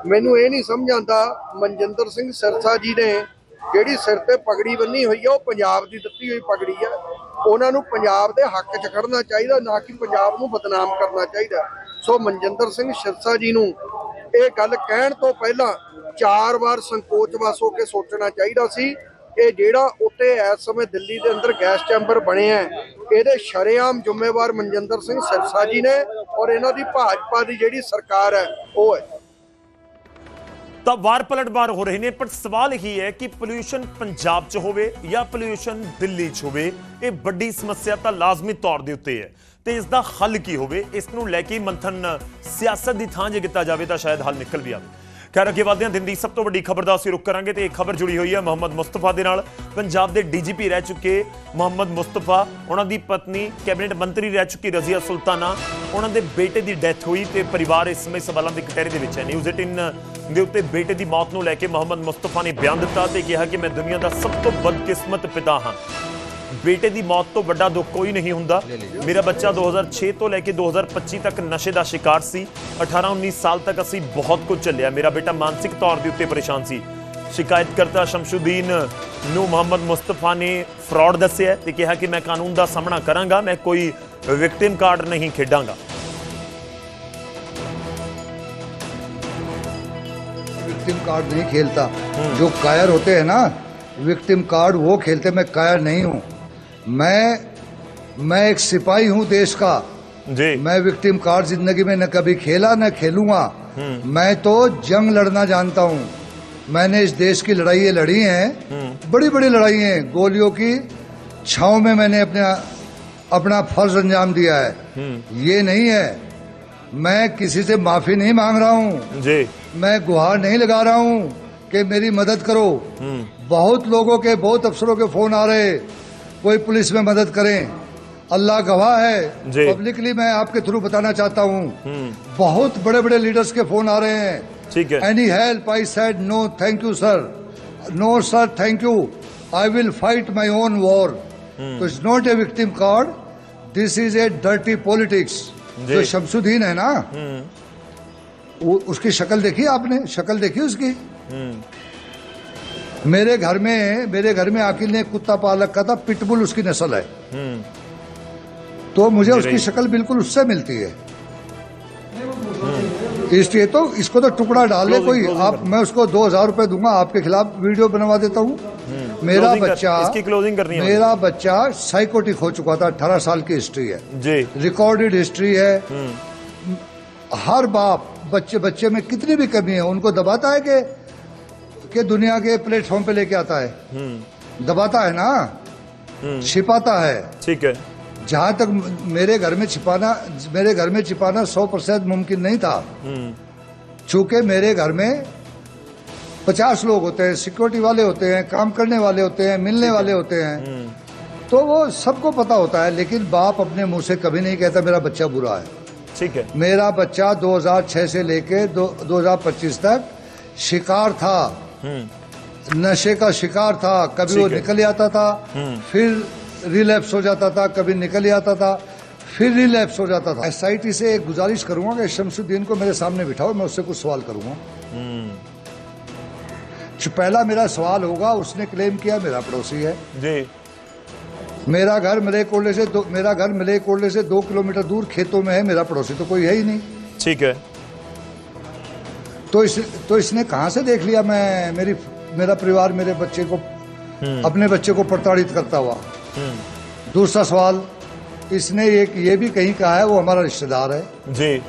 ਮੈਨੂੰ ਇਹ ਨਹੀਂ ਸਮਝ ਆਉਂਦਾ, ਮਨਜਿੰਦਰ ਸਿੰਘ ਸਿਰਸਾ ਜੀ ਨੇ ਜਿਹੜੀ ਸਿਰ ਤੇ ਪਗੜੀ ਬੰਨੀ ਹੋਈ ਹੈ ਉਹ ਪੰਜਾਬ ਦੀ ਦਿੱਤੀ ਹੋਈ ਪਗੜੀ ਹੈ ਉਹਨਾਂ ਨੂੰ ਪੰਜਾਬ ਦੇ ਹੱਕ 'ਚ ਖੜਨਾ ਚਾਹੀਦਾ, ਨਾ ਕਿ ਪੰਜਾਬ ਨੂੰ ਬਦਨਾਮ ਕਰਨਾ ਚਾਹੀਦਾ। ਸੋ ਮਨਜਿੰਦਰ ਸਿੰਘ ਸਿਰਸਾ ਜੀ ਨੂੰ ਇਹ ਗੱਲ ਕਹਿਣ ਤੋਂ ਪਹਿਲਾਂ ਚਾਰ ਵਾਰ ਸੰਕੋਚ ਵਸ ਹੋ ਕੇ ਸੋਚਣਾ ਚਾਹੀਦਾ ਸੀ। ਇਹ ਜਿਹੜਾ ਉੱਤੇ ਇਸ ਸਮੇਂ ਦਿੱਲੀ ਦੇ ਅੰਦਰ ਗੈਸ ਚੈਂਬਰ ਬਣੇ ਆ ਇਹਦੇ ਸ਼ਰੇਆਮ ਜ਼ਿੰਮੇਵਾਰ ਮਨਜਿੰਦਰ ਸਿੰਘ ਸਿਰਸਾ ਜੀ ਨੇ ਔਰ ਇਹਨਾਂ ਦੀ ਭਾਜਪਾ ਦੀ ਜਿਹੜੀ ਸਰਕਾਰ ਹੈ, ਉਹ ਹੈ। ਤਾਂ ਵਾਰ ਪਲਟਵਾਰ ਹੋ ਰਹੇ ਨੇ, ਪਰ ਸਵਾਲ ਇਹੀ ਹੈ ਕਿ ਪੋਲਿਊਸ਼ਨ ਪੰਜਾਬ 'ਚ ਹੋਵੇ ਜਾਂ ਪੋਲਿਊਸ਼ਨ ਦਿੱਲੀ 'ਚ ਹੋਵੇ, ਇਹ ਵੱਡੀ ਸਮੱਸਿਆ ਤਾਂ ਲਾਜ਼ਮੀ ਤੌਰ ਦੇ ਉੱਤੇ ਹੈ। ਤੇ ਇਸ ਦਾ ਹੱਲ ਕੀ ਹੋਵੇ, ਇਸ ਨੂੰ ਲੈ ਕੇ ਮੰਥਨ ਸਿਆਸਤ ਦੀ ਥਾਂ ਜੇ ਕੀਤਾ ਜਾਵੇ ਤਾਂ ਸ਼ਾਇਦ ਹੱਲ ਨਿਕਲ ਵੀ ਆਵੇ। ਖੈਰ, ਅੱਗੇ ਵਧਦੇ ਹਾਂ। ਦਿਨ ਦੀ ਸਭ ਤੋਂ ਵੱਡੀ ਖਬਰ ਦਾ ਅਸੀਂ ਰੁਕ ਕਰਾਂਗੇ ਤੇ ਇਹ ਖਬਰ ਜੁੜੀ ਹੋਈ ਹੈ ਮੁਹੰਮਦ ਮੁਸਤਫਾ ਦੇ ਨਾਲ। ਪੰਜਾਬ ਦੇ ਡੀਜੀਪੀ ਰਹਿ ਚੁੱਕੇ ਮੁਹੰਮਦ ਮੁਸਤਫਾ। ਉਹਨਾਂ ਦੀ ਪਤਨੀ, ਕੈਬਨਿਟ ਮੰਤਰੀ ਰਹਿ ਚੁੱਕੀ ਰਜ਼ੀਆ ਸੁਲਤਾਨਾ। ਉਹਨਾਂ ਦੇ ਬੇਟੇ ਦੀ ਡੈਥ ਹੋਈ ਤੇ ਪਰਿਵਾਰ ਇਸ ਸਮੇਂ ਸਵਾਲਾਂ ਦੇ ਕਟਹਿਰੇ ਦੇ ਵਿੱਚ ਹੈ। ਨਿਊਜ਼ 18 ਦੇ ਉੱਤੇ ਬੇਟੇ ਦੀ ਮੌਤ ਨੂੰ ਲੈ ਕੇ ਮੁਹੰਮਦ ਮੁਸਤਫਾ ਨੇ ਬਿਆਨ ਦਿੱਤਾ ਤੇ ਕਿਹਾ ਕਿ ਮੈਂ ਦੁਨੀਆ ਦਾ ਸਭ ਤੋਂ ਬਦਕਿਸਮਤ ਪਿਤਾ ਹਾਂ। ਬੇਟੇ ਦੀ ਮੌਤ ਤੋਂ ਵੱਡਾ ਦੁੱਖ ਕੋਈ ਨਹੀਂ ਹੁੰਦਾ ਮੇਰਾ ਬੱਚਾ 2006 ਤੋਂ ਲੈ ਕੇ 2025 ਤੱਕ ਨਸ਼ੇ ਦਾ ਸ਼ਿਕਾਰ ਸੀ 18-19 ਸਾਲ ਤੱਕ ਅਸੀਂ ਬਹੁਤ ਕੁਝ ਚੱਲਿਆ ਮੇਰਾ ਬੇਟਾ ਮਾਨਸਿਕ ਤੌਰ ਦੇ ਉੱਤੇ ਪਰੇਸ਼ਾਨ ਸੀ ਸ਼ਿਕਾਇਤਕਰਤਾ ਸ਼ਮਸ਼ੁਦੀਨ ਨੂੰ ਮੁਹੰਮਦ ਮੁਸਤਫਾ ਨੇ ਫਰਾਡ ਦੱਸਿਆ ਤੇ ਕਿਹਾ ਕਿ ਮੈਂ ਕਾਨੂੰਨ ਦਾ ਸਾਹਮਣਾ ਕਰਾਂਗਾ ਮੈਂ ਕੋਈ ਵਿਕਟਿਮ ਕਾਰਡ ਨਹੀਂ ਖੇਡਾਂਗਾ विक्टिम कार्ड नहीं खेलता जो कायर होते हैं ना विक्टिम कार्ड वो खेलते मैं कायर नहीं हूँ मैं मैं एक सिपाही हूँ देश का। जी। मैं विक्टिम कार्ड ज़िंदगी में न कभी खेला न खेलूँगा। मैं तो जंग लड़ना जानता हूँ। मैंने इस देश की लड़ाई लड़ी हैं। बड़ी बड़ी लड़ाई हैं। गोलियों की छाव में मैंने अपना अपना फ़र्ज़ अंजाम दिया है। ये नहीं है। मैं किसी से माफ़ी नहीं मांग रहा हूँ। मैं गुहार नहीं लगा रहा हूँ कि मेरी मदद करो। बहुत लोगों के बहुत अफसरों के फ़ोन आ रहे। कोई पुलिस में मदद करें। अल्लाह गवाह है। पब्लिकली मैं आपके थ्रू बताना चाहता हूँ। हम्म। बहुत बड़े बड़े लीडर्स के फ़ोन आ रहे हैं। ठीक है। Any help I said no thank you sir no sir thank you I will fight my own war तो is not a victim card this is a dirty politics जो। शमसुद्दीन है ना हम्म। उसकी शक्ल देखी आपने? शक्ल देखी उसकी? हम्म। मेरे घर में मेरे घर में आकिल ने कुत्ता पाल रखा था पिटबुल उसकी नस्ल है। तो मुझे उसकी शक्ल बिल्कुल उससे मिलती है। इसलिए तो इसको तो टुकड़ा डाल ले कोई आप मैं उसको दो हज़ार रुपए दूँगा आपके खिलाफ वीडियो बनवा देता हूँ। मेरा बच्चा इसकी closing करनी है मेरा बच्चा साइकोटिक हो चुका था अठारह साल की हिस्ट्री है। जी। रिकॉर्डेड हिस्ट्री है। हर बाप बच्चे बच्चे में कितनी भी कमी है उनको दबाता है कि कि दुनिया के प्लेटफॉर्म पे लेके आता है। दबाता है ना? छिपाता है। ठीक है। जहाँ तक मेरे घर में छिपाना मेरे घर में छिपाना सौ परसेंट मुमकिन नहीं था। चूँकि मेरे घर में पचास लोग होते हैं सिक्योरिटी वाले होते हैं काम करने वाले होते हैं मिलने वाले होते हैं। तो वो सबको पता होता है लेकिन बाप अपने मुँह से कभी नहीं कहता मेरा बच्चा बुरा है। ठीक है। मेरा बच्चा 2006 से लेके दो- 2025 तक शिकार था। नशे का शिकार था कभी वो निकल आता था फिर रिलैप्स हो जाता था कभी निकल आता था फिर रिलैप्स हो जाता था। एसआईटी से एक गुजारिश करूँगा कि शमसुद्दीन को मेरे सामने बिठाओ मैं उससे कुछ सवाल करूँगा। जो पहला मेरा सवाल होगा उसने क्लेम किया मेरा पड़ोसी है। जी। मेरा घर मले कोल्डे से दो मेरा घर मले कोल्डे से दो किलोमीटर दूर खेतों में है मेरा पड़ोसी तो कोई है ही नहीं। ठीक है। तो इस तो इसने कहाँ से देख लिया मैं मेरी मेरा परिवार मेरे बच्चे को अपने बच्चे को प्रताड़ित करता हुआ? दूसरा सवाल इसने एक ये भी कहीं कहा है वो हमारा रिश्तेदार है। जी।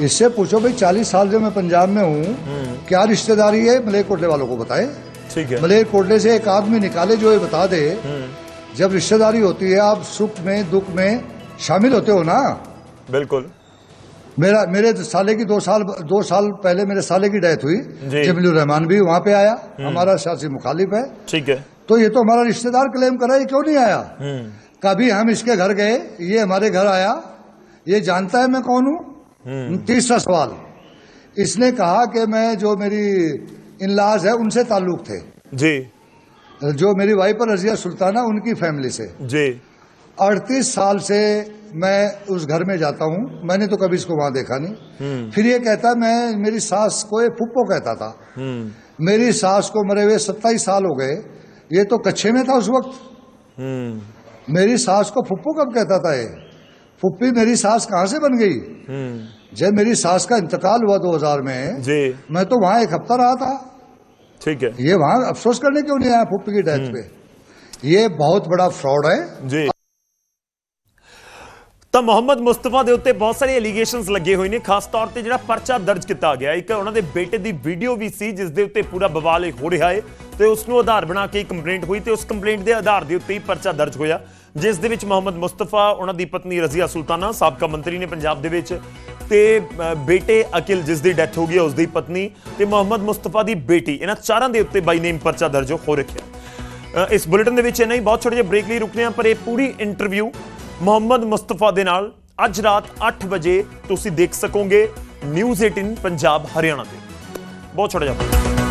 इससे पूछो भाई चालीस साल जो मैं पंजाब में हूँ क्या रिश्तेदारी है? मलेर कोटले वालों को बताए। ठीक है। मलेर कोटले से एक आदमी निकाले जो ये बता दे जब रिश्तेदारी होती है आप सुख में दुख में शामिल होते हो ना? बिल्कुल। मेरा मेरे साले की दो साल दो साल पहले मेरे साले की डेथ हुई जी। जमीलुर रहमान भी वहाँ पे आया हमारा सियासी मुखालिफ है। ठीक है। तो ये तो हमारा रिश्तेदार क्लेम करा ये क्यों नहीं आया? कभी हम इसके घर गए ये हमारे घर आया ये जानता है मैं कौन हूँ? तीसरा सवाल इसने कहा कि मैं जो मेरी इनलाज है उनसे ताल्लुक थे। जी। जो मेरी वाइफ रजिया सुल्ताना उनकी फैमिली से। जी। अड़तीस साल से मैं उस घर में जाता हूँ। मैंने तो कभी इसको वहाँ देखा नहीं। फिर ये कहता मैं मेरी सास को ये फुप्पो कहता था। मेरी सास को मरे हुए सत्ताईस साल हो गए। ये तो कच्छे में था उस वक्त। मेरी सास को फुप्पो कब कहता था ये? फुप्पी मेरी सास कहाँ से बन गई? जब मेरी सास का इंतकाल हुआ 2000 में जी। मैं तो वहाँ एक हफ़्ता रहा था। ठीक है। ये वहाँ अफसोस करने क्यों नहीं आया फुप्पी की डेथ पे? ये बहुत बड़ा फ्रॉड है। ਜੀ ਤਾਂ ਮੁਹੰਮਦ ਮੁਸਤਫਾ ਦੇ ਉੱਤੇ ਬਹੁਤ ਸਾਰੇ ਐਲੀਗੇਸ਼ਨਸ ਲੱਗੇ ਹੋਏ ਨੇ। ਖਾਸ ਤੌਰ ਤੇ ਜਿਹੜਾ ਪਰਚਾ ਦਰਜ ਕੀਤਾ ਗਿਆ ਇੱਕ ਉਹਨਾਂ ਦੇ ਬੇਟੇ ਦੀ ਵੀਡੀਓ ਵੀ ਸੀ ਜਿਸ ਦੇ ਉੱਤੇ ਪੂਰਾ ਬਵਾਲ ਹੋ ਰਿਹਾ ਹੈ ਤੇ ਉਸ ਨੂੰ ਆਧਾਰ ਬਣਾ ਕੇ ਕੰਪਲੇਂਟ ਹੋਈ ਤੇ ਉਸ ਕੰਪਲੇਂਟ ਦੇ ਆਧਾਰ ਦੇ ਉੱਤੇ ਹੀ ਪਰਚਾ ਦਰਜ ਹੋਇਆ ਜਿਸ ਦੇ ਵਿੱਚ ਮੁਹੰਮਦ ਮੁਸਤਫਾ ਉਹਨਾਂ ਦੀ ਪਤਨੀ ਰਜ਼ੀਆ ਸੁਲਤਾਨਾ ਸਾਬਕਾ ਮੰਤਰੀ ਨੇ ਪੰਜਾਬ ਦੇ ਵਿੱਚ ਤੇ ਬੇਟੇ ਅਕਿਲ ਜਿਸ ਦੀ ਡੈਥ ਹੋ ਗਈ ਹੈ, ਉਸ ਦੀ ਪਤਨੀ ਤੇ ਮੁਹੰਮਦ ਮੁਸਤਫਾ ਦੀ ਬੇਟੀ ਇਹਨਾਂ ਚਾਰਾਂ ਦੇ ਉੱਤੇ ਬਾਈ ਨੇਮ ਪਰਚਾ ਦਰਜ ਹੋ ਰੱਖਿਆ ਇਸ ਬੁਲੇਟਿਨ ਦੇ ਵਿੱਚ ਇੰਨਾ ਹੀ ਬਹੁਤ ਛੋਟੇ ਜਿਹੇ ਬ੍ਰੇਕ ਲਈ ਰੁਕਦੇ ਹਾਂ ਪਰ ਇਹ ਪੂਰੀ ਇੰਟਰਵਿਊ ਮੁਹੰਮਦ ਮੁਸਤਫਾ ਦੇ ਨਾਲ ਅੱਜ ਰਾਤ 8 ਵਜੇ ਤੁਸੀਂ ਦੇਖ ਸਕੋਗੇ ਨਿਊਜ਼ 18 ਪੰਜਾਬ ਹਰਿਆਣਾ ਤੇ ਬਹੁਤ ਛੋਟਾ ਜਿਹਾ।